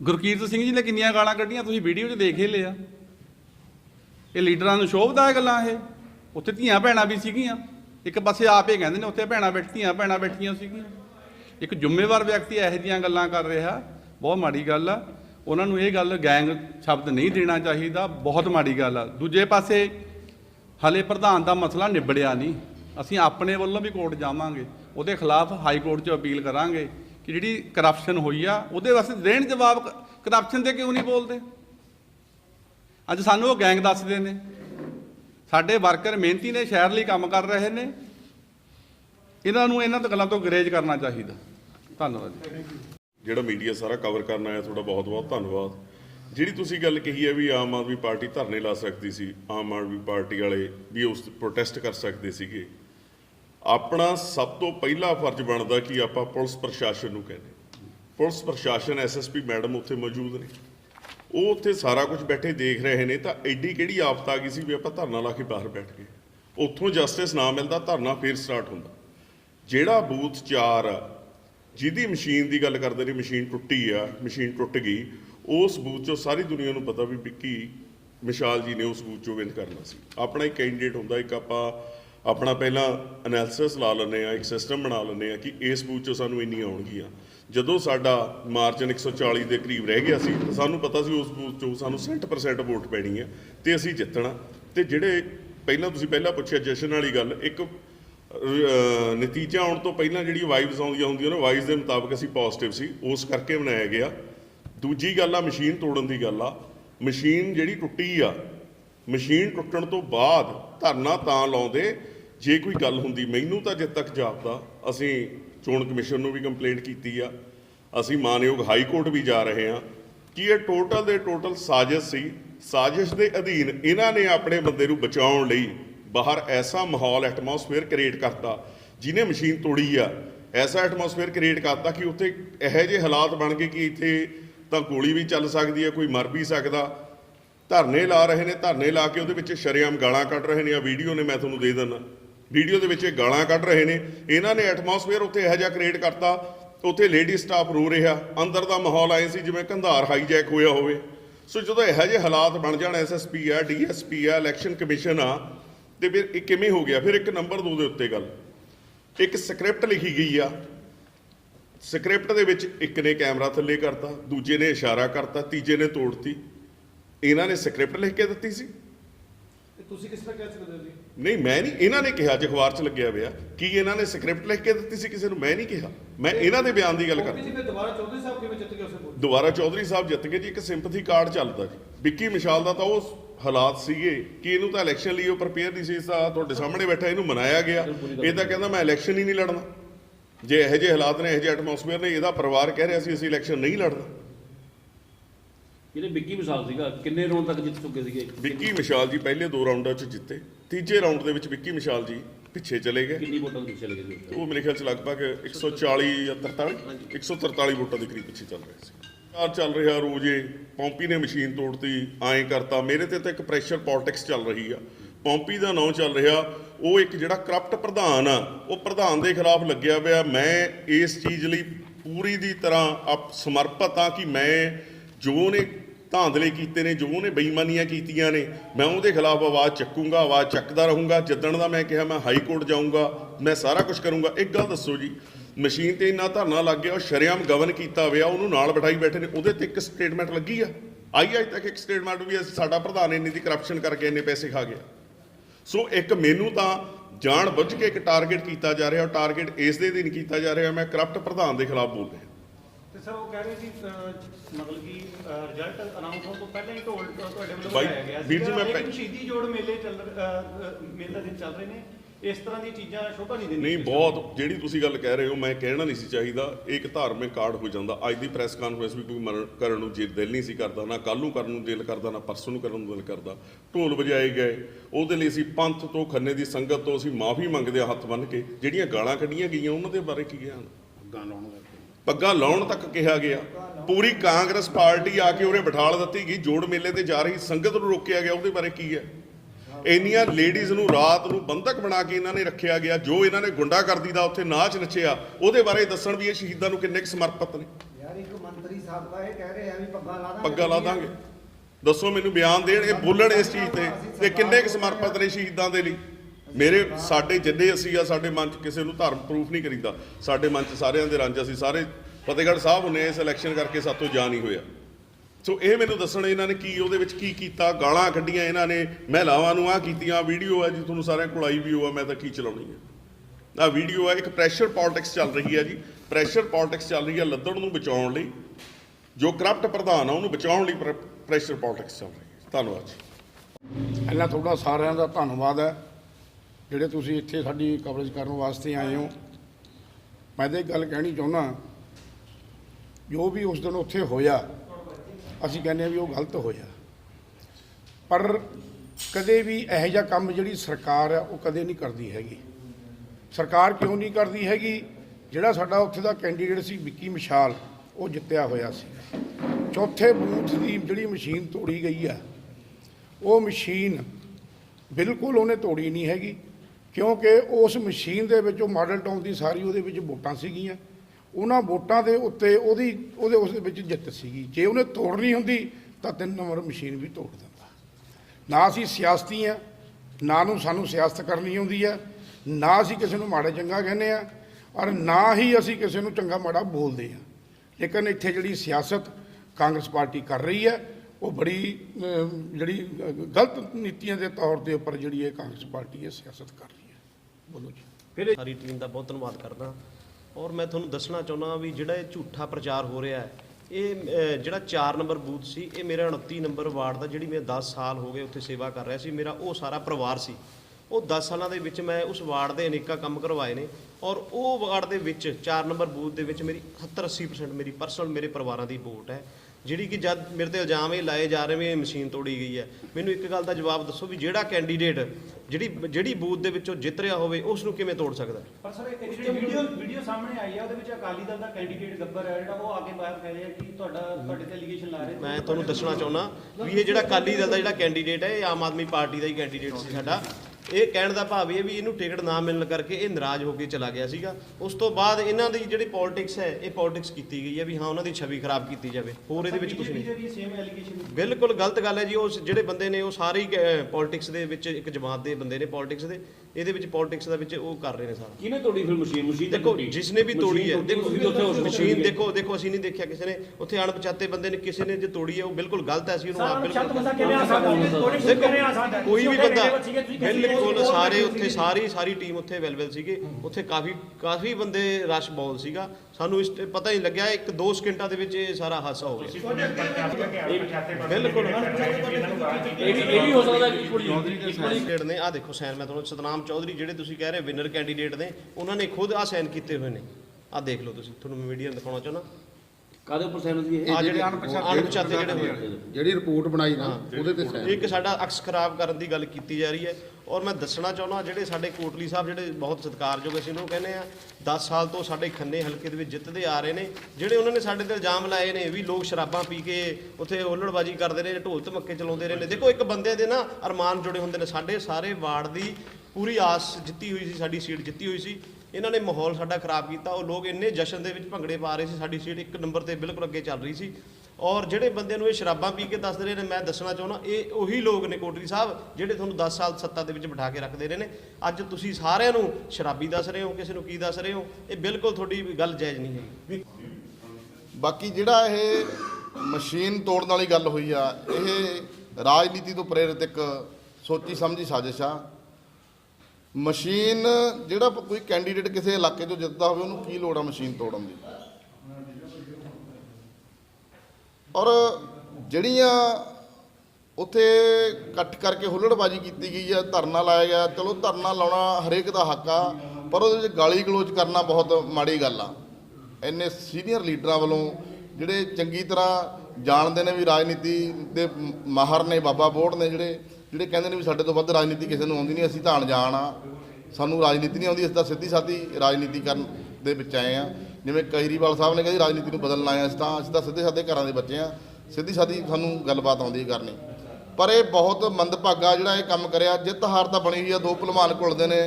ਗੁਰਕੀਰਤ ਸਿੰਘ ਜੀ ਨੇ ਕਿੰਨੀਆਂ ਗਾਲਾਂ ਕੱਢੀਆਂ, ਤੁਸੀਂ ਵੀਡੀਓ 'ਚ ਦੇਖ ਹੀ ਲਿਆ। ਇਹ ਲੀਡਰਾਂ ਨੂੰ ਸ਼ੋਭਦਾ ਹੈ ਗੱਲਾਂ ਇਹ। ਉੱਥੇ ਧੀਆਂ ਭੈਣਾਂ ਵੀ ਸੀਗੀਆਂ। ਇੱਕ ਪਾਸੇ ਆਪ ਹੀ ਕਹਿੰਦੇ ਨੇ ਉੱਥੇ ਭੈਣਾਂ ਬੈਠੀਆਂ ਭੈਣਾਂ ਬੈਠੀਆਂ ਸੀਗੀਆਂ। ਇੱਕ ਜ਼ਿੰਮੇਵਾਰ ਵਿਅਕਤੀ ਇਹੋ ਜਿਹੀਆਂ ਗੱਲਾਂ ਕਰ ਰਿਹਾ। ਬਹੁਤ ਮਾੜੀ ਗੱਲ ਆ। ਉਹਨਾਂ ਨੂੰ ਇਹ ਗੱਲ ਗੈਂਗ ਸ਼ਬਦ ਨਹੀਂ ਦੇਣਾ ਚਾਹੀਦਾ। ਬਹੁਤ ਮਾੜੀ ਗੱਲ ਆ। ਦੂਜੇ ਪਾਸੇ ਹਲੇ ਪ੍ਰਧਾਨ ਦਾ ਮਸਲਾ ਨਿਬੜਿਆ ਨਹੀਂ। ਅਸੀਂ ਆਪਣੇ ਵੱਲੋਂ ਵੀ ਕੋਰਟ ਜਾਵਾਂਗੇ, ਉਹਦੇ ਖਿਲਾਫ ਹਾਈ ਕੋਰਟ 'ਚ ਅਪੀਲ ਕਰਾਂਗੇ ਕਿ ਜਿਹੜੀ ਕਰਪਸ਼ਨ ਹੋਈ ਆ, ਉਹਦੇ ਵਾਸਤੇ ਦੇਣ ਜਵਾਬ ਕਰਪਸ਼ਨ ਤੇ ਕਿਉਂ ਨਹੀਂ ਬੋਲਦੇ? ਅੱਜ ਸਾਨੂੰ ਉਹ ਗੈਂਗ ਦੱਸਦੇ ਨੇ। ਸਾਡੇ ਵਰਕਰ ਮਿਹਨਤੀ ਨੇ, ਸ਼ਹਿਰ ਲਈ ਕੰਮ ਕਰ ਰਹੇ ਨੇ। ਇਹਨਾਂ ਨੂੰ ਇਹਨਾਂ ਤੋਂ ਗੱਲਾਂ ਤੋਂ ਗਰੇਜ ਕਰਨਾ ਚਾਹੀਦਾ। ਧੰਨਵਾਦ ਜੀ। ਜਿਹੜਾ ਮੀਡੀਆ ਸਾਰਾ ਕਵਰ ਕਰਨ ਆਇਆ, ਤੁਹਾਡਾ ਬਹੁਤ ਬਹੁਤ ਧੰਨਵਾਦ। ਜਿਹੜੀ ਤੁਸੀਂ ਗੱਲ ਕਹੀ ਹੈ ਵੀ ਆਮ ਆਦਮੀ ਪਾਰਟੀ ਧਰਨੇ ਲਾ ਸਕਦੀ ਸੀ, ਆਮ ਆਦਮੀ ਪਾਰਟੀ ਵਾਲੇ ਵੀ ਉਸ ਪ੍ਰੋਟੈਸਟ ਕਰ ਸਕਦੇ ਸੀਗੇ। ਆਪਣਾ ਸਭ ਤੋਂ ਪਹਿਲਾ ਫਰਜ਼ ਬਣਦਾ ਕਿ ਆਪਾਂ ਪੁਲਿਸ ਪ੍ਰਸ਼ਾਸਨ ਨੂੰ ਕਹਿੰਦੇ ਪੁਲਿਸ ਪ੍ਰਸ਼ਾਸਨ ਐਸਐਸਪੀ ਮੈਡਮ ਉੱਥੇ ਮੌਜੂਦ ਨੇ। ਉਹ ਉੱਥੇ ਸਾਰਾ ਕੁਝ ਬੈਠੇ ਦੇਖ ਰਹੇ ਨੇ ਤਾਂ ਐਡੀ ਕਿਹੜੀ ਆਫਤ ਆ ਗਈ ਸੀ ਵੀ ਆਪਾਂ ਧਰਨਾ ਲਾ ਕੇ ਬਾਹਰ ਬੈਠ ਗਏ। ਉੱਥੋਂ ਜਸਟਿਸ ਨਾ ਮਿਲਦਾ, ਧਰਨਾ ਫੇਰ ਸਟਾਰਟ ਹੁੰਦਾ। ਜਿਹੜਾ ਬੂਥ 4 ਆ, ਜਿਹਦੀ ਮਸ਼ੀਨ ਦੀ ਗੱਲ ਕਰਦੇ ਨੇ, ਮਸ਼ੀਨ ਟੁੱਟੀ ਆ, ਮਸ਼ੀਨ ਟੁੱਟ ਗਈ, ਉਸ ਬੂਥ 'ਚੋਂ ਸਾਰੀ ਦੁਨੀਆ ਨੂੰ ਪਤਾ ਵੀ ਵਿੱਕੀ ਮਿਸ਼ਾਲ ਜੀ ਨੇ ਉਸ ਬੂਥ 'ਚੋਂ ਵਿਨ ਕਰਨਾ ਸੀ। ਆਪਣਾ ਇੱਕ ਕੈਂਡੀਡੇਟ ਹੁੰਦਾ, ਇੱਕ ਆਪਾਂ ਆਪਣਾ ਪਹਿਲਾਂ ਐਨਾਲਿਸਿਸ ਲਾ ਲੈਂਦੇ ਆ ਇੱਕ ਸਿਸਟਮ ਬਣਾ ਲੈਂਦੇ ਆ ਕਿ ਇਸ ਬੂਥ 'ਚੋਂ ਸਾਨੂੰ ਇੰਨੀ ਆਉਣਗੀਆਂ। ਜਦੋਂ ਸਾਡਾ ਮਾਰਜਨ 140 ਦੇ ਕਰੀਬ ਰਹਿ ਗਿਆ ਸੀ, ਤਾਂ ਸਾਨੂੰ ਪਤਾ ਸੀ ਉਸ ਬੂਥ 'ਚੋਂ ਸਾਨੂੰ 60% ਵੋਟ ਪੈਣੀ ਹੈ ਤੇ ਅਸੀਂ ਜਿੱਤਣਾ। ਤੇ ਜਿਹੜੇ ਪਹਿਲਾਂ ਤੁਸੀਂ ਪਹਿਲਾਂ ਪੁੱਛਿਆ ਜਸ਼ਨ ਵਾਲੀ ਗੱਲ, ਇੱਕ ਨਤੀਜਾ ਆਉਣ ਤੋਂ ਪਹਿਲਾਂ ਜਿਹੜੀ ਵਾਈਬਸ ਆਉਂਦੀਆਂ ਹੁੰਦੀਆਂ ਨੇ ਵਾਈਬਸ ਦੇ ਮੁਤਾਬਕ ਅਸੀਂ ਪੋਜ਼ਿਟਿਵ ਸੀ, ਉਸ ਕਰਕੇ ਬਣਾਇਆ ਗਿਆ। ਦੂਜੀ ਗੱਲ ਆ ਮਸ਼ੀਨ ਤੋੜਨ ਦੀ ਗੱਲ ਆ। ਮਸ਼ੀਨ ਜਿਹੜੀ ਟੁੱਟੀ ਆ, ਮਸ਼ੀਨ ਟੁੱਟਣ ਤੋਂ ਬਾਅਦ ਧਰਨਾ ਤਾਂ ਲਾਉਂਦੇ ਜੇ ਕੋਈ ਗੱਲ ਹੁੰਦੀ, ਮੈਨੂੰ ਤਾਂ ਜਿੱਦ ਤੱਕ ਜਾਪਦਾ, ਅਸੀਂ ਚੋਣ ਕਮਿਸ਼ਨ ਨੂੰ ਵੀ ਕੰਪਲੇਂਟ ਕੀਤੀ ਆ, ਅਸੀਂ ਮਾਨਯੋਗ ਹਾਈ ਕੋਰਟ ਵੀ ਜਾ ਰਹੇ ਹਾਂ, ਕਿ ਇਹ ਟੋਟਲ ਦੇ ਟੋਟਲ ਸਾਜ਼ਿਸ਼ ਸੀ? ਸਾਜ਼ਿਸ਼ ਦੇ ਅਧੀਨ ਇਹਨਾਂ ਨੇ ਆਪਣੇ ਬੰਦੇ ਨੂੰ ਬਚਾਉਣ ਲਈ ਬਾਹਰ ਐਸਾ ਮਾਹੌਲ ਐਟਮੋਸਫੇਅਰ ਕ੍ਰੀਏਟ ਕਰਤਾ, ਜਿਹਨੇ ਮਸ਼ੀਨ ਤੋੜੀ ਆ, ਐਸਾ ਐਟਮੋਸਫੇਅਰ ਕ੍ਰੀਏਟ ਕਰਤਾ ਕਿ ਉੱਥੇ ਇਹੋ ਜਿਹੇ ਹਾਲਾਤ ਬਣ ਗਏ ਕਿ ਇੱਥੇ ਤਾਂ ਗੋਲੀ ਵੀ ਚੱਲ ਸਕਦੀ ਹੈ ਕੋਈ ਮਰ ਵੀ ਸਕਦਾ। ਧਰਨੇ ਲਾ ਰਹੇ ਨੇ, ਧਰਨੇ ਲਾ ਕੇ ਉਹਦੇ ਵਿੱਚ ਸ਼ਰੇਆਮ ਗਾਲਾਂ ਕੱਢ ਰਹੇ ਨੇ ਆ ਵੀਡੀਓ ਨੇ ਮੈਂ ਤੁਹਾਨੂੰ ਦੇ ਦਿੰਦਾ। ਵੀਡੀਓ ਦੇ ਵਿੱਚ ਇਹ ਗਾਲਾਂ ਕੱਢ ਰਹੇ ਨੇ। ਇਹਨਾਂ ਨੇ ਐਟਮੋਸਫੇਅਰ ਉੱਥੇ ਇਹੋ ਜਿਹਾ ਕ੍ਰੀਏਟ ਕਰਤਾ। ਉੱਥੇ ਲੇਡੀ ਸਟਾਫ ਰੋ ਰਿਹਾ। ਅੰਦਰ ਦਾ ਮਾਹੌਲ ਆਏ ਸੀ ਜਿਵੇਂ ਕੰਧਾਰ ਹਾਈਜੈਕ ਹੋਇਆ ਹੋਵੇ। ਸੋ ਜਦੋਂ ਇਹੋ ਜਿਹੇ ਹਾਲਾਤ ਬਣ ਜਾਣ ਐਸਐਸਪੀ ਆ ਡੀਐਸਪੀ ਆ ਇਲੈਕਸ਼ਨ ਕਮਿਸ਼ਨ ਆ, ਤੇ ਫਿਰ ਇਹ ਕਿਵੇਂ ਹੋ ਗਿਆ? ਫਿਰ ਇੱਕ ਨੰਬਰ 2 ਦੇ ਉੱਤੇ ਗੱਲ। ਇੱਕ ਸਕ੍ਰਿਪਟ ਲਿਖੀ ਗਈ ਆ। ਸਕ੍ਰਿਪਟ ਦੇ ਵਿੱਚ ਇੱਕ ਨੇ ਕੈਮਰਾ ਥੱਲੇ ਕਰਤਾ, ਦੂਜੇ ਨੇ ਇਸ਼ਾਰਾ ਕਰਤਾ, ਤੀਜੇ ਨੇ ਤੋੜਤੀ। ਇਹਨਾਂ ਨੇ ਸਕ੍ਰਿਪਟ ਲਿਖ ਕੇ ਦਿੱਤੀ ਸੀ। ਤੁਸੀਂ ਕਿਸ ਤਰ੍ਹਾਂ ਕਹਿ ਸਕਦੇ ਹੋ ਜੀ ਨਹੀਂ ਮੈਂ ਨਹੀਂ ਇਹਨਾਂ ਨੇ ਕਿਹਾ ਅੱਜ ਅਖਬਾਰ 'ਚ ਲੱਗਿਆ ਹੋਇਆ ਕੀ ਇਹਨਾਂ ਨੇ ਸਕ੍ਰਿਪਟ ਲਿਖ ਕੇ ਦਿੱਤੀ ਸੀ ਕਿਸੇ ਨੂੰ ਮੈਂ ਨਹੀਂ ਕਿਹਾ। ਮੈਂ ਇਹਨਾਂ ਦੇ ਬਿਆਨ ਦੀ ਗੱਲ ਵੀ ਜੀ ਫਿਰ ਦੁਬਾਰਾ ਚੌਧਰੀ ਸਾਹਿਬ ਕਿਵੇਂ ਜਿੱਤ ਗਏ ਉਸੇ ਵੋਟ ਦੁਬਾਰਾ ਚੌਧਰੀ ਸਾਹਿਬ ਜਿੱਤ ਗਏ ਜੀ ਇੱਕ ਸਿੰਪਥੀ ਕਾਰਡ ਚੱਲਦਾ ਜੀ। ਵਿੱਕੀ ਮਿਸ਼ਾਲ ਦਾ ਤਾਂ ਉਹ ਹਾਲਾਤ ਸੀਗੇ ਕਿ ਇਹਨੂੰ ਤਾਂ ਇਲੈਕਸ਼ਨ ਲਈ ਉਹ ਪ੍ਰਪੇਅਰ ਨਹੀਂ ਸੀ ਤਾਂ ਤੁਹਾਡੇ ਸਾਹਮਣੇ ਬੈਠਾ ਇਹਨੂੰ ਮਨਾਇਆ ਗਿਆ। ਇਹ ਤਾਂ ਕਹਿੰਦਾ ਮੈਂ ਇਲੈਕਸ਼ਨ ਹੀ ਨਹੀਂ ਲੜਨਾ। ਜੇ ਇਹੋ ਜਿਹੇ ਹਾਲਾਤ ਨੇ ਇਹੋ ਜਿਹੇ ਐਟਮੋਸਫੇਅਰ ਨੇ ਇਹਦਾ ਪਰਿਵਾਰ ਕਹਿ ਰਿਹਾ ਸੀ ਅਸੀਂ ਇਲੈਕਸ਼ਨ ਨਹੀਂ ਲੜਨਾ। ਜਿਹੜੇ ਵਿੱਕੀ ਮਿਸਾਲ ਸੀਗਾ ਕਿੰਨੇ ਰੌਂਡ ਤੱਕ ਜਿੱਤ ਚੁੱਕੇ ਸੀਗੇ? ਵਿੱਕੀ ਮਿਸ਼ਾਲ ਜੀ ਪਹਿਲੇ ਦੋ ਰਾਊਂਡਾਂ 'ਚ ਜਿੱਤੇ ਤੀਜੇ ਰਾਊਂਡ ਦੇ ਵਿੱਚ ਵਿੱਕੀ ਮਿਸ਼ਾਲ ਜੀ ਪਿੱਛੇ ਚਲੇ ਗਏ। ਕਿੰਨੀ ਵੋਟਾਂ ਪਿੱਛੇ ਲੱਗੇ ਸੀ? ਉਹ ਮੇਰੇ ਖਿਆਲ ਚ ਲਗਭਗ 140 ਜਾਂ 43 143 ਵੋਟਾਂ ਦੇ ਕਰੀਬ ਪਿੱਛੇ ਚੱਲ ਰਹੇ ਸੀ। ਆ ਚੱਲ ਰਿਹਾ ਰੋਜ਼ੇ ਪੌਂਪੀ ਨੇ ਮਸ਼ੀਨ ਤੋੜਤੀ ਐਂ ਕਰਤਾ ਮੇਰੇ ਤੇ ਤਾਂ ਇੱਕ ਪ੍ਰੈਸ਼ਰ ਪੋਲਿਟਿਕਸ ਚੱਲ ਰਹੀ ਆ। ਪੌਂਪੀ ਦਾ ਨਾਂ ਚੱਲ ਰਿਹਾ ਉਹ ਇੱਕ ਜਿਹੜਾ ਕਰਪਟ ਪ੍ਰਧਾਨ ਆ ਉਹ ਪ੍ਰਧਾਨ ਦੇ ਖਿਲਾਫ ਲੱਗਿਆ ਪਿਆ ਮੈਂ ਇਸ ਚੀਜ਼ ਲਈ ਪੂਰੀ ਦੀ ਤਰ੍ਹਾਂ ਸਮਰਪਿਤ ਆ ਕਿ ਮੈਂ ਜੋ ਉਹਨੇ ਧਾਂਦਲੇ ਕੀਤੇ ਨੇ, ਜੋ ਉਹਨੇ ਬੇਈਮਾਨੀਆਂ ਕੀਤੀਆਂ ਨੇ, ਮੈਂ ਉਹਦੇ ਖਿਲਾਫ ਆਵਾਜ਼ ਚੱਕੂੰਗਾ, ਆਵਾਜ਼ ਚੱਕਦਾ ਰਹੂੰਗਾ, ਜਿੱਦਣ ਦਾ ਮੈਂ ਕਿਹਾ ਮੈਂ ਹਾਈ ਕੋਰਟ ਜਾਊਂਗਾ, ਮੈਂ ਸਾਰਾ ਕੁਝ ਕਰੂੰਗਾ। ਇੱਕ ਗੱਲ ਦੱਸੋ ਜੀ, ਮਸ਼ੀਨ ਤੇ ਇੰਨਾ ਧਰਨਾ ਲੱਗ ਗਿਆ, ਉਹ ਸ਼ਰੇਆਮ ਗਵਨ ਕੀਤਾ ਹੋਇਆ, ਉਹਨੂੰ ਨਾਲ ਬਿਠਾਈ ਬੈਠੇ ਨੇ, ਉਹਦੇ ਤੇ ਇੱਕ ਸਟੇਟਮੈਂਟ ਲੱਗੀ ਆ। ਆਈ ਅੱਜ ਤੱਕ ਇੱਕ ਸਟੇਟਮੈਂਟ ਵੀ ਅਸੀਂ- ਸਾਡਾ ਪ੍ਰਧਾਨ ਇੰਨੀ ਦੀ ਕਰਪਸ਼ਨ ਕਰਕੇ ਇੰਨੇ ਪੈਸੇ ਖਾ ਗਿਆ। ਸੋ ਇੱਕ ਮੈਨੂੰ ਤਾਂ ਜਾਣ ਬੁੱਝ ਕੇ ਇੱਕ ਟਾਰਗੇਟ ਕੀਤਾ ਜਾ ਰਿਹਾ, ਉਹ ਟਾਰਗੇਟ ਇਸ ਦੇ ਦਿਨ ਕੀਤਾ ਜਾ ਰਿਹਾ, ਮੈਂ ਕਰਪਟ ਪ੍ਰਧਾਨ ਦੇ ਖਿਲਾਫ ਬੋਲ ਰਿਹਾ। ਤੇ ਸਰ ਉਹ ਕਹਿ ਰਹੇ ਸੀ ਅਹ, ਮਤਲਬ ਕਿ ਰਿਜ਼ਲਟ ਅਨਾਉਂਸ ਹੋਣ ਤੋਂ ਪਹਿਲਾਂ ਹੀ ਢੋਲ ਤੁਹਾਡੇ ਵੱਲੋਂ ਬਾਈ, ਬਣਾਇਆ ਗਿਆ ਵੀਰ ਜੀ, ਸੀਗਾ। ਮੈਂ ਲੇਕਿਨ ਪਹਿ- ਸ਼ਹੀਦੀ ਜੋੜ ਮੇਲੇ ਚੱਲ ਅਹ, ਅਹ, ਮੇਲੇ ਦਾ ਦਿਨ ਚੱਲ ਰਹੇ ਨੇ ਇਸ ਤਰ੍ਹਾਂ ਦੀਆਂ ਚੀਜ਼ਾਂ ਸ਼ੋਭਾ ਨਹੀਂ ਦਿੰਦੀਆਂ ਨਹੀਂ ਬਹੁਤ ਜਿਹੜੀ ਤੁਸੀਂ ਗੱਲ ਕਹਿ ਰਹੇ ਹੋ ਮੈਂ ਕਹਿਣਾ ਨਹੀਂ ਸੀ ਚਾਹੀਦਾ ਇਹ ਇੱਕ ਧਾਰਮਿਕ ਕਾਰਡ ਹੋ ਜਾਂਦਾ। ਅੱਜ ਦੀ ਪ੍ਰੈਸ ਕਾਨਫਰੰਸ ਵੀ ਕੋਈ ਮਰਨ- ਕਰਨ ਨੂੰ ਜੇ ਦਿਲ ਨਹੀਂ ਸੀ ਕਰਦਾ ਨਾ ਕੱਲ ਨੂੰ ਕਰਨ ਨੂੰ ਦਿਲ ਕਰਦਾ ਨਾ ਪਰਸੋਂ ਨੂੰ ਕਰਨ ਨੂੰ ਦਿਲ ਕਰਦਾ। ਢੋਲ ਵਜਾਏ ਗਏ ਉਹਦੇ ਲਈ ਅਸੀਂ ਪੰਥ ਤੋਂ ਖੰਨੇ ਦੀ ਸੰਗਤ ਤੋਂ ਅਸੀਂ ਮਾਫੀ ਮੰਗਦੇ ਹਾਂ ਹੱਥ ਬੰਨ੍ਹ ਕੇ ਜਿਹੜੀਆਂ ਗਾਲਾਂ ਕੱਢੀਆਂ ਗਈਆਂ ਉਹਨਾਂ ਦੇ ਬਾਰੇ ਕੀ ਗਿਆਨ? ਲਾਉਣ ਪੱਗਾਂ ਲਾਉਣ ਤੱਕ ਕਿਹਾ ਗਿਆ। ਪੂਰੀ ਕਾਂਗਰਸ ਪਾਰਟੀ ਆ ਕੇ ਉਰੇ ਬਿਠਾਲ ਦਿੱਤੀ ਗਈ। ਜੋੜ ਮੇਲੇ ਤੇ ਜਾ ਰਹੀ ਸੰਗਤ ਨੂੰ ਰੋਕਿਆ ਗਿਆ। ਉਹਦੇ ਬਾਰੇ ਕੀ ਹੈ? ਇੰਨੀਆਂ ਲੇਡੀਜ਼ ਨੂੰ ਰਾਤ ਨੂੰ ਬੰਧਕ ਬਣਾ ਕੇ ਇਹਨਾਂ ਨੇ ਰੱਖਿਆ ਗਿਆ। ਜੋ ਇਹਨਾਂ ਨੇ ਗੁੰਡਾਗਰਦੀ ਦਾ ਉੱਥੇ ਨਾਚ ਨੱਚਿਆ ਉਹਦੇ ਬਾਰੇ ਦੱਸਣ ਵੀ ਇਹ ਸ਼ਹੀਦਾਂ ਨੂੰ ਕਿੰਨੇ ਸਮਰਪਿਤ ਨੇ। ਯਾਰ ਇੱਕ ਮੰਤਰੀ ਸਾਹਿਬ ਦਾ ਇਹ ਕਹਿ ਰਹੇ ਆ ਵੀ ਪੱਗਾਂ ਲਾ ਦਾਂਗੇ। ਪੱਗਾਂ ਲਾ ਦਾਂਗੇ। ਦੱਸੋ ਮੈਨੂੰ ਬਿਆਨ ਦੇਣ ਇਹ ਬੋਲਣ ਇਸ ਚੀਜ਼ ਤੇ। ਤੇ ਕਿੰਨੇ ਸਮਰਪਿਤ ਨੇ ਸ਼ਹੀਦਾਂ ਦੇ ਲਈ? ਮੇਰੇ ਸਾਡੇ ਜਿੰਨੇ ਅਸੀਂ ਆ, ਸਾਡੇ ਮਨ 'ਚ ਕਿਸੇ ਨੂੰ ਧਰਮ ਪ੍ਰੂਫ ਨਹੀਂ ਕਰੀਦਾ। ਸਾਡੇ ਮਨ 'ਚ ਸਾਰਿਆਂ ਦੇ ਰੰਜ ਅਸੀਂ ਸਾਰੇ ਫਤਿਹਗੜ੍ਹ ਸਾਹਿਬ ਹੁੰਨੇ ਇਸ ਇਲੈਕਸ਼ਨ ਕਰਕੇ ਸਾਤੋਂ ਜਾ ਨਹੀਂ ਹੋਇਆ। ਸੋ ਇਹ ਮੈਨੂੰ ਦੱਸਣ ਇਹਨਾਂ ਨੇ ਕੀ, ਉਹਦੇ ਵਿੱਚ ਕੀ ਕੀਤਾ, ਗਾਲਾਂ ਕੱਢੀਆਂ ਇਹਨਾਂ ਨੇ, ਮਹਿਲਾਵਾਂ ਨੂੰ ਆ ਕੀਤੀਆਂ ਵੀਡੀਓ ਹੈ ਜੀ, ਤੁਹਾਨੂੰ ਸਾਰਿਆਂ ਕੋਲ ਆਈ ਵੀ ਹੋਆ ਮੈਂ ਤਾਂ ਕੀ ਚਲਾਉਣੀ ਹੈ ਆ ਵੀਡੀਓ ਆ, ਇੱਕ ਪ੍ਰੈਸ਼ਰ ਪੋਲਿਟਿਕਸ ਚੱਲ ਰਹੀ ਹੈ ਜੀ। ਪ੍ਰੈਸ਼ਰ ਪੋਲਿਟਿਕਸ ਚੱਲ ਰਹੀ ਹੈ ਲੱਦੜ ਨੂੰ ਬਚਾਉਣ ਲਈ। ਜੋ ਕਰਪਟ ਪ੍ਰਧਾਨ ਆ, ਉਹਨੂੰ ਬਚਾਉਣ ਲਈ ਪ੍ਰ- ਪ੍ਰੈਸ਼ਰ ਪੋਲਿਟਿਕਸ ਚੱਲ ਰਹੀ ਹੈ ਧੰਨਵਾਦ ਜੀ। ਪਹਿਲਾਂ ਤੁਹਾਡਾ ਸਾਰਿਆਂ ਦਾ ਧੰਨਵਾਦ ਹੈ। ਜਿਹੜੇ ਤੁਸੀਂ ਇੱਥੇ ਸਾਡੀ ਕਵਰੇਜ ਕਰਨ ਵਾਸਤੇ ਆਏ ਹੋ, ਮੈਂ ਤਾਂ ਇੱਕ ਗੱਲ ਕਹਿਣੀ ਚਾਹੁੰਦਾ, ਜੋ ਵੀ ਉਸ ਦਿਨ ਉੱਥੇ ਹੋਇਆ, ਅਸੀਂ ਕਹਿੰਦੇ ਆ ਵੀ ਉਹ ਗਲਤ ਹੋਇਆ। ਪਰ ਕਦੇ ਵੀ ਇਹੋ ਜਿਹਾ ਕੰਮ ਜਿਹੜੀ ਸਰਕਾਰ ਆ, ਉਹ ਕਦੇ ਨਹੀਂ ਕਰਦੀ ਹੈਗੀ। ਸਰਕਾਰ ਕਿਉਂ ਨਹੀਂ ਕਰਦੀ ਹੈਗੀ? ਜਿਹੜਾ ਸਾਡਾ ਉੱਥੇ ਦਾ ਕੈਂਡੀਡੇਟ ਸੀ, ਵਿੱਕੀ ਮਿਸ਼ਾਲ, ਉਹ ਜਿੱਤਿਆ ਹੋਇਆ ਸੀ। ਚੌਥੇ ਬੂਥ ਦੀ ਜਿਹੜੀ ਮਸ਼ੀਨ ਤੋੜੀ ਗਈ ਆ, ਉਹ ਮਸ਼ੀਨ ਬਿਲਕੁਲ ਉਹਨੇ ਤੋੜੀ ਨਹੀਂ ਹੈਗੀ। ਕਿਉਂਕਿ ਉਸ ਮਸ਼ੀਨ ਦੇ ਵਿੱਚ, ਉਹ ਮਾਡਲ ਟਾਊਨ ਦੀ ਸਾਰੀ ਉਹਦੇ ਵਿੱਚ ਵੋਟਾਂ ਸੀਗੀਆਂ। ਉਹਨਾਂ ਵੋਟਾਂ ਦੇ ਉੱਤੇ ਉਹਦੀ, ਉਹਦੇ ਉਸ ਦੇ ਵਿੱਚ ਜਿੱਤ ਸੀਗੀ। ਜੇ ਉਹਨੇ ਤੋੜਨੀ ਹੁੰਦੀ, ਤਾਂ ਤਿੰਨ ਨੰਬਰ ਮਸ਼ੀਨ ਵੀ ਤੋੜ ਦਿੰਦਾ। ਨਾ ਅਸੀਂ ਸਿਆਸਤੀ ਆ, ਨਾ ਨੂੰ ਸਾਨੂੰ ਸਿਆਸਤ ਕਰਨੀ ਆਉਂਦੀ ਹੈ ਨਾ ਅਸੀਂ ਕਿਸੇ ਨੂੰ ਮਾੜਾ ਚੰਗਾ ਕਹਿੰਦੇ ਆ, ਔਰ ਨਾ ਹੀ ਅਸੀਂ ਕਿਸੇ ਨੂੰ ਚੰਗਾ ਮਾੜਾ ਬੋਲਦੇ ਆ। ਲੇਕਿਨ ਇੱਥੇ ਜਿਹੜੀ ਸਿਆਸਤ ਕਾਂਗਰਸ ਪਾਰਟੀ ਕਰ ਰਹੀ ਹੈ ਉਹ ਬੜੀ ਜਿਹੜੀ ਗਲਤ ਨੀਤੀਆਂ ਦੇ ਤੌਰ ਦੇ ਉੱਪਰ ਜਿਹੜੀ ਇਹ ਕਾਂਗਰਸ ਪਾਰਟੀ ਇਹ ਸਿਆਸਤ ਕਰ ਰਹੀ ਬੋਲੋ ਜੀ। ਸਾਰੀ ਟੀਮ ਦਾ ਬਹੁਤ ਧੰਨਵਾਦ ਕਰਦਾ। ਔਰ ਮੈਂ ਤੁਹਾਨੂੰ ਦੱਸਣਾ ਚਾਹੁੰਦਾ ਵੀ ਜਿਹੜਾ ਇਹ ਝੂਠਾ ਪ੍ਰਚਾਰ ਹੋ ਰਿਹਾ ਹੈ, ਇਹ ਜਿਹੜਾ 4 ਨੰਬਰ ਬੂਥ ਸੀ, ਇਹ ਮੇਰਾ 29 ਨੰਬਰ ਵਾਰਡ ਦਾ ਜਿਹੜੀ ਮੈਂ 10 ਸਾਲ ਹੋ ਗਏ ਉੱਥੇ ਸੇਵਾ ਕਰ ਰਿਹਾ ਸੀ, ਮੇਰਾ ਉਹ ਸਾਰਾ ਪਰਿਵਾਰ ਸੀ। ਉਹ 10 ਸਾਲਾਂ ਦੇ ਵਿੱਚ ਮੈਂ ਉਸ ਵਾਰਡ ਦੇ ਅਨੇਕਾਂ ਕੰਮ ਕਰਵਾਏ ਨੇ ਔਰ ਉਹ ਵਾਰਡ ਦੇ ਵਿੱਚ 4 ਨੰਬਰ ਬੂਥ ਦੇ ਵਿੱਚ ਮੇਰੀ 70 80% ਮੇਰੀ ਪਰਸਨਲ ਮੇਰੇ ਪਰਿਵਾਰਾਂ ਦੀ ਵੋਟ ਹੈ। ਜਿਹੜੀ ਕਿ ਜਦ ਮੇਰੇ ਤੇ ਇਲਜ਼ਾਮ ਇਹ ਲਾਏ ਜਾ ਰਹੇ ਵੀ ਇਹ ਮਸ਼ੀਨ ਤੋੜੀ ਗਈ ਹੈ ਮੈਨੂੰ ਇੱਕ ਗੱਲ ਦਾ ਜਵਾਬ ਦੱਸੋ ਵੀ ਜਿਹੜਾ ਕੈਂਡੀਡੇਟ ਜਿਹੜੀ ਜਿਹੜੀ ਬੂਥ ਦੇ ਵਿੱਚੋਂ ਜਿੱਤ ਰਿਹਾ ਹੋਵੇ ਉਸ ਨੂੰ ਕਿਵੇਂ ਤੋੜ ਸਕਦਾ? ਪਰ ਸਰ ਇਹ ਜਿਹੜੀ ਵੀਡੀਓ ਵੀਡੀਓ ਸਾਹਮਣੇ ਆਈ ਆ ਉਹਦੇ ਵਿੱਚ ਅਕਾਲੀ ਦਲ ਦਾ ਕੈਂਡੀਡੇਟ ਗੱਬਰ ਹੈ ਜਿਹੜਾ ਉਹ ਆ ਕੇ ਬਾਹਰ ਕਹਿ ਰਿਹਾ ਕਿ ਤੁਹਾਡਾ ਤੁਹਾਡੇ ਤੇ ਅਲੀਗੇਸ਼ਨ ਲਾ ਰਹੇ ਮੈਂ ਤੁਹਾਨੂੰ ਦੱਸਣਾ ਚਾਹੁੰਦਾ ਵੀ ਇਹ ਜਿਹੜਾ ਅਕਾਲੀ ਦਲ ਦਾ ਜਿਹੜਾ ਕੈਂਡੀਡੇਟ ਹੈ ਇਹ ਆਮ ਆਦਮੀ ਪਾਰਟੀ ਦਾ ਹੀ ਕੈਂਡੀਡੇਟ ਸੀ ਸਾਡਾ। ਇਹ ਕਹਿਣ ਦਾ ਭਾਵ ਇਹ ਵੀ ਇਹਨੂੰ ਟਿਕਟ ਨਾ ਮਿਲਣ ਕਰਕੇ ਇਹ ਨਾਰਾਜ਼ ਹੋ ਕੇ ਚਲਾ ਗਿਆ ਸੀਗਾ। ਉਸ ਤੋਂ ਬਾਅਦ ਇਹਨਾਂ ਦੀ ਜਿਹੜੀ ਪੋਲਿਟਿਕਸ ਹੈ ਇਹ ਪੋਲਿਟਿਕਸ ਕੀਤੀ ਗਈ ਹੈ ਵੀ ਹਾਂ ਉਹਨਾਂ ਦੀ ਛਵੀ ਖਰਾਬ ਕੀਤੀ ਜਾਵੇ। ਹੋਰ ਇਹਦੇ ਵਿੱਚ ਕੁਝ ਨਹੀਂ। ਬਿਲਕੁਲ ਗਲਤ ਗੱਲ ਹੈ ਜੀ ਉਹ ਜਿਹੜੇ ਬੰਦੇ ਨੇ ਉਹ ਸਾਰੇ ਪੋਲਿਟਿਕਸ ਦੇ ਵਿੱਚ ਇੱਕ ਜਮਾਤ ਦੇ ਬੰਦੇ ਨੇ ਪੋਲਿਟਿਕਸ ਦੇ। ਇਹਦੇ ਵਿੱਚ ਪੋਲਿਟਿਕਸ ਦਾ ਵਿੱਚ ਉਹ ਕਰ ਰਹੇ ਨੇ ਸਾਰਾ। ਕਿਹਨੇ ਤੋੜੀ ਫਿਰ ਮਸ਼ੀਨ? ਮਸ਼ੀਨ ਤਾਂ ਦੇਖੋ ਟੁੱਟੀ। ਜਿਸਨੇ ਵੀ ਤੋੜੀ ਹੈ ਦੇਖੋ ਤੁਸੀਂ ਉੱਥੇ ਉਸ ਮਸ਼ੀਨ ਦੇਖੋ ਦੇਖੋ ਅਸੀਂ ਨਹੀਂ ਦੇਖਿਆ ਕਿਸੇ ਨੇ। ਉੱਥੇ ਅਣਪਛਾਤੇ ਬੰਦੇ ਨੇ ਕਿਸੇ ਨੇ ਜੇ ਤੋੜੀ ਹੈ ਉਹ ਬਿਲਕੁਲ ਗਲਤ ਹੈ ਅਸੀਂ ਉਹਨੂੰ ਆਪ ਬਿਲਕੁਲ ਕੋਈ ਵੀ ਬੰਦਾ ਕਿਸੇ ਬਿਲਕੁਲ ਸਾਰੇ ਉੱਥੇ। ਸਾਰੀ ਸਾਰੀ ਟੀਮ ਉੱਥੇ ਅਵੇਲੇਬਲ ਸੀਗੇ। ਉੱਥੇ ਕਾਫੀ ਕਾਫੀ ਬੰਦੇ ਰਸ਼ ਬੌਲ ਸੀਗਾ। ਸਾਨੂੰ ਇਸ ਤੇ ਪਤਾ ਹੀ ਲੱਗਿਆ ਇੱਕ ਦੋ ਸਕਿੰਟਾਂ ਦੇ ਵਿੱਚ ਇਹ ਸਾਰਾ ਹਾਦਸਾ ਹੋ ਗਿਆ। ਬਿਲਕੁਲ ਇਹ ਵੀ ਇਹ ਵੀ ਹੋ ਸਕਦਾ ਕਿ ਕੁੜੀ ਕੈਂਡੀਡੇਟ ਨੇ ਆ ਦੇਖੋ ਸਾਈਨ ਮੈਂ ਤੁਹਾਨੂੰ ਸਤਨਾਮ ਚੌਧਰੀ ਜਿਹੜੇ ਤੁਸੀਂ ਕਹਿ ਰਹੇ ਵਿਨਰ ਕੈਂਡੀਡੇਟ ਨੇ ਉਹਨਾਂ ਨੇ ਖੁਦ ਆ ਸਾਈਨ ਕੀਤੇ ਹੋਏ ਨੇ। ਆ ਦੇਖ ਲਓ ਤੁਸੀਂ ਤੁਹਾਨੂੰ ਮੈਂ ਮੀਡੀਆ ਦਿਖਾਉਣਾ ਚਾਹੁੰਦਾ। ਕਾਦੇ ਉੱਪਰ ਸਹਿਮਤ ਸੀ ਇਹ ਆ ਜਿਹੜੇ ਅਣਪਛਾਤੇ- ਅਣਪਛਾਤੇ ਜਿਹੜੇ ਹੋਏ। ਜਿਹੜੀ ਰਿਪੋਰਟ ਬਣਾਈ ਨਾ ਉਹਦੇ ਤੇ ਸਹਿਮਤ ਇੱਕ ਸਾਡਾ ਅਕਸ ਖਰਾਬ ਕਰਨ ਦੀ ਗੱਲ ਕੀਤੀ ਜਾ ਰਹੀ ਹੈ। ਔਰ ਮੈਂ ਦੱਸਣਾ ਚਾਹੁੰਦਾ ਜਿਹੜੇ ਸਾਡੇ ਕੋਟਲੀ ਸਾਹਿਬ ਜਿਹੜੇ ਬਹੁਤ ਸਤਿਕਾਰਯੋਗ ਅਸੀਂ ਉਹਨੂੰ ਕਹਿੰਦੇ ਆ 10 ਸਾਲ ਤੋਂ ਸਾਡੇ ਖੰਨੇ ਹਲਕੇ ਦੇ ਵਿੱਚ ਜਿੱਤਦੇ ਆ ਰਹੇ ਨੇ, ਜਿਹੜੇ ਉਹਨਾਂ ਨੇ ਸਾਡੇ ਤੇ ਇਲਜ਼ਾਮ ਲਾਏ ਨੇ ਵੀ ਲੋਕ ਸ਼ਰਾਬਾਂ ਪੀ ਕੇ ਉੱਥੇ ਓਲੜਬਾਜ਼ੀ ਕਰਦੇ ਨੇ ਢੋਲ ਧਮੱਕੇ ਚਲਾਉਂਦੇ ਰਹੇ ਨੇ। ਦੇਖੋ, ਇੱਕ ਬੰਦੇ ਦੇ ਨਾ ਅਰਮਾਨ ਜੁੜੇ ਹੁੰਦੇ ਨੇ। ਸਾਡੇ ਸਾਰੇ ਵਾਰਡ ਦੀ ਪੂਰੀ ਆਸ ਜਿੱਤੀ ਹੋਈ ਸੀ, ਸਾਡੀ ਸੀਟ ਜਿੱਤੀ ਹੋਈ ਸੀ। ਇਹਨਾਂ ਨੇ ਮਾਹੌਲ ਸਾਡਾ ਖਰਾਬ ਕੀਤਾ। ਉਹ ਲੋਕ ਇੰਨੇ ਜਸ਼ਨ ਦੇ ਵਿੱਚ ਭੰਗੜੇ ਪਾ ਰਹੇ ਸੀ, ਸਾਡੀ ਸੀਟ ਇੱਕ ਨੰਬਰ ਤੇ ਬਿਲਕੁਲ ਅੱਗੇ ਚੱਲ ਰਹੀ ਸੀ। ਔਰ ਜਿਹੜੇ ਬੰਦੇ ਨੂੰ ਇਹ ਸ਼ਰਾਬਾਂ ਪੀ ਕੇ ਦੱਸਦੇ ਰਹੇ ਨੇ, ਮੈਂ ਦੱਸਣਾ ਚਾਹੁੰਦਾ, ਇਹ ਉਹੀ ਲੋਕ ਨੇ ਕੋਟਰੀ ਸਾਹਿਬ, ਜਿਹੜੇ ਤੁਹਾਨੂੰ 10 ਸਾਲ ਸੱਤਾ ਦੇ ਵਿੱਚ ਬਿਠਾ ਕੇ ਰੱਖਦੇ ਰਹੇ ਨੇ। ਅੱਜ ਤੁਸੀਂ ਸਾਰਿਆਂ ਨੂੰ ਸ਼ਰਾਬੀ ਦੱਸ ਰਹੇ ਹੋ, ਕਿਸੇ ਨੂੰ ਕੀ ਦੱਸ ਰਹੇ ਹੋ, ਇਹ ਬਿਲਕੁਲ ਤੁਹਾਡੀ ਗੱਲ ਜਾਇਜ਼ ਨਹੀਂ ਹੈ ਬਾਕੀ ਜਿਹੜਾ ਇਹ ਮਸ਼ੀਨ ਤੋੜਨ ਵਾਲੀ ਗੱਲ ਹੋਈ ਆ, ਇਹ ਰਾਜਨੀਤੀ ਤੋਂ ਪ੍ਰੇਰਿਤ ਇੱਕ ਸੋਚੀ ਸਮਝੀ ਸਾਜ਼ਿਸ਼ ਆ। ਮਸ਼ੀਨ ਜਿਹੜਾ ਕੋਈ ਕੈਂਡੀਡੇਟ ਕਿਸੇ ਇਲਾਕੇ ਤੋਂ ਜਿੱਤਦਾ ਹੋਵੇ, ਉਹਨੂੰ ਕੀ ਲੋੜ ਆ ਮਸ਼ੀਨ ਤੋੜਨ ਦੀ? ਔਰ ਜਿਹੜੀਆਂ ਉੱਥੇ ਇਕੱਠ ਕਰਕੇ ਹੁੱਲੜਬਾਜੀ ਕੀਤੀ ਗਈ ਹੈ ਧਰਨਾ ਲਾਇਆ ਗਿਆ, ਚਲੋ ਧਰਨਾ ਲਾਉਣਾ ਹਰੇਕ ਦਾ ਹੱਕ ਆ, ਪਰ ਉਹਦੇ ਵਿੱਚ ਗਾਲੀ ਗਲੋਚ ਕਰਨਾ ਬਹੁਤ ਮਾੜੀ ਗੱਲ ਆ। ਇੰਨੇ ਸੀਨੀਅਰ ਲੀਡਰਾਂ ਵੱਲੋਂ ਜਿਹੜੇ ਚੰਗੀ ਤਰ੍ਹਾਂ ਜਾਣਦੇ ਨੇ ਵੀ ਰਾਜਨੀਤੀ ਦੇ ਮਾਹਰ ਨੇ, ਬਾਬਾ ਬੋੜ ਨੇ ਜਿਹੜੇ ਜਿਹੜੇ ਕਹਿੰਦੇ ਨੇ ਵੀ ਸਾਡੇ ਤੋਂ ਵੱਧ ਰਾਜਨੀਤੀ ਕਿਸੇ ਨੂੰ ਆਉਂਦੀ ਨਹੀਂ, ਅਸੀਂ ਤਾਂ ਅਣਜਾਣ ਆ। ਸਾਨੂੰ ਰਾਜਨੀਤੀ ਨਹੀਂ ਆਉਂਦੀ, ਅਸੀਂ ਤਾਂ ਸਿੱਧੀ ਸਾਦੀ ਰਾਜਨੀਤੀ ਕਰਨ ਦੇ ਵਿੱਚ ਆਏ ਆ। ਜਿਵੇਂ ਕੇਜਰੀਵਾਲ ਸਾਹਿਬ ਨੇ ਕਹਿੰਦੇ ਰਾਜਨੀਤੀ ਨੂੰ ਬਦਲਣਾ ਆਏ ਆ ਅਸੀਂ ਤਾਂ ਅਸੀਂ ਤਾਂ ਸਿੱਧੇ ਸਾਦੇ ਘਰਾਂ ਦੇ ਬੱਚੇ ਆ ਸਿੱਧੀ ਸਾਦੀ ਸਾਨੂੰ ਗੱਲਬਾਤ ਆਉਂਦੀ ਕਰਨੀ। ਪਰ ਇਹ ਬਹੁਤ ਮੰਦਭਾਗਾ ਜਿਹੜਾ ਇਹ ਕੰਮ ਕਰਿਆ, ਜਿੱਤ ਹਾਰ ਤਾਂ ਬਣੀ ਹੋਈ ਆ, ਦੋ ਭਲਵਾਨ ਘੁਲਦੇ ਨੇ,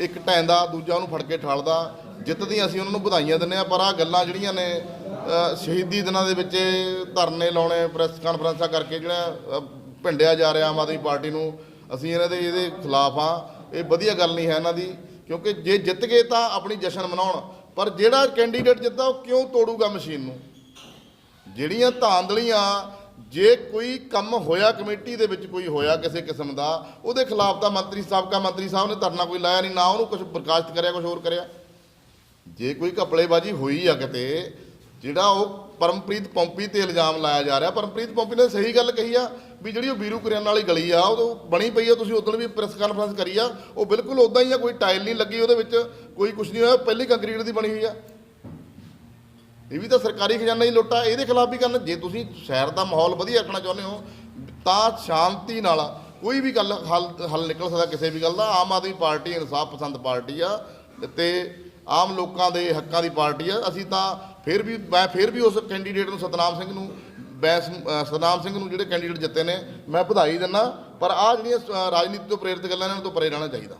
ਇੱਕ ਟੈਂਦਾ, ਦੂਜਾ ਉਹਨੂੰ ਫੜ ਕੇ ਠਾਲਦਾ। ਜਿੱਤਦੀਆਂ ਅਸੀਂ ਉਹਨਾਂ ਨੂੰ ਵਧਾਈਆਂ ਦਿੰਦੇ ਆ ਪਰ ਆ ਗੱਲਾਂ ਜਿਹੜੀਆਂ ਨੇ ਸ਼ਹੀਦੀ ਦਿਨਾਂ ਦੇ ਵਿੱਚ ਧਰਨੇ ਲਾਉਣੇ, ਪ੍ਰੈਸ ਕਾਨਫਰੰਸਾਂ ਕਰਕੇ ਜਿਹੜਾ ਭਿੰਡਿਆ ਜਾ ਰਿਹਾ ਆਮ ਆਦਮੀ ਪਾਰਟੀ ਨੂੰ, ਅਸੀਂ ਇਹਨਾਂ ਦੇ, ਇਹਦੇ ਖਿਲਾਫ ਆ ਇਹ ਵਧੀਆ ਗੱਲ ਨਹੀਂ ਹੈ ਇਹਨਾਂ ਦੀ, ਕਿਉਂਕਿ ਜੇ ਜਿੱਤ ਗਏ ਤਾਂ ਆਪਣੀ ਜਸ਼ਨ ਮਨਾਉਣ। ਪਰ ਜਿਹੜਾ ਕੈਂਡੀਡੇਟ ਜਿੱਦਾਂ ਉਹ ਕਿਉਂ ਤੋੜੂਗਾ ਮਸ਼ੀਨ ਨੂੰ? ਜਿਹੜੀਆਂ ਧਾਂਦਲੀਆਂ, ਜੇ ਕੋਈ ਕੰਮ ਹੋਇਆ ਕਮੇਟੀ ਦੇ ਵਿੱਚ, ਕੋਈ ਹੋਇਆ ਕਿਸੇ ਕਿਸਮ ਦਾ, ਉਹਦੇ ਖਿਲਾਫ ਤਾਂ ਮੰਤਰੀ ਸਾਬਕਾ ਮੰਤਰੀ ਸਾਹਿਬ ਨੇ ਧਰਨਾ ਕੋਈ ਲਾਇਆ ਨਹੀਂ, ਨਾ ਉਹਨੂੰ ਕੁਝ ਬਰਖਾਸਤ ਕਰਿਆ ਕੁਝ ਹੋਰ ਕਰਿਆ। ਜੇ ਕੋਈ ਘਪਲੇਬਾਜੀ ਹੋਈ ਆ ਕਿਤੇ, ਜਿਹੜਾ ਉਹ ਪਰਮਪ੍ਰੀਤ ਪੰਪੀ ਤੇ ਇਲਜ਼ਾਮ ਲਾਇਆ ਜਾ ਰਿਹਾ, ਪਰਮਪ੍ਰੀਤ ਪੰਪੀ ਨੇ ਸਹੀ ਗੱਲ ਕਹੀ ਆ ਵੀ ਜਿਹੜੀ ਉਹ ਬੀਰੂ ਕਰਿਆਨ ਵਾਲੀ ਗਲੀ ਆ, ਉਹ ਬਣੀ ਪਈ ਆ, ਤੁਸੀਂ ਉਦੋਂ ਵੀ ਪ੍ਰੈਸ ਕਾਨਫਰੰਸ ਕਰੀ ਆ, ਉਹ ਬਿਲਕੁਲ ਉਦਾਂ ਹੀ ਆ, ਕੋਈ ਟਾਇਲ ਨਹੀਂ ਲੱਗੀ ਉਹਦੇ ਵਿੱਚ, ਕੋਈ ਕੁਝ ਨਹੀਂ ਹੋਇਆ, ਪਹਿਲੀ ਕੰਕਰੀਟ ਦੀ ਬਣੀ ਹੋਈ ਆ। ਇਹ ਵੀ ਤਾਂ ਸਰਕਾਰੀ ਖਜ਼ਾਨਾ ਹੀ ਲੁੱਟਾ ਇਹਦੇ ਖਿਲਾਫ ਵੀ ਕਰਨ, ਜੇ ਤੁਸੀਂ ਸ਼ਹਿਰ ਦਾ ਮਾਹੌਲ ਵਧੀਆ ਰੱਖਣਾ ਚਾਹੁੰਦੇ ਹੋ, ਤਾਂ ਸ਼ਾਂਤੀ ਨਾਲ ਕੋਈ ਵੀ ਗੱਲ ਹੱਲ ਹੱਲ ਨਿਕਲ ਸਕਦਾ ਕਿਸੇ ਵੀ ਗੱਲ ਦਾ, ਆਮ ਆਦਮੀ ਪਾਰਟੀ, ਇਨਸਾਫ ਪਸੰਦ ਪਾਰਟੀ ਆ, ਤੇ ਆਮ ਲੋਕਾਂ ਦੇ ਹੱਕਾਂ ਦੀ ਪਾਰਟੀ ਆ, ਅਸੀਂ ਤਾਂ ਫਿਰ ਵੀ, ਮੈਂ ਫਿਰ ਵੀ ਉਸ ਕੈਂਡੀਡੇਟ ਨੂੰ ਸਤਨਾਮ ਸਿੰਘ ਨੂੰ ਬੈਸ ਅ, ਸਿੰਘ ਨੂੰ ਜਿਹੜੇ ਕੈਂਡੀਡੇਟ ਜਿੱਤੇ ਨੇ ਮੈਂ ਵਧਾਈ ਦਿੰਦਾ ਪਰ ਆ ਜਿਹੜੀਆਂ ਰਾਜਨੀਤੀ ਤੋਂ ਪ੍ਰੇਰਿਤ ਗੱਲਾਂ ਇਹਨਾਂ ਤੋਂ ਪਰੇ ਰਹਿਣਾ ਚਾਹੀਦਾ।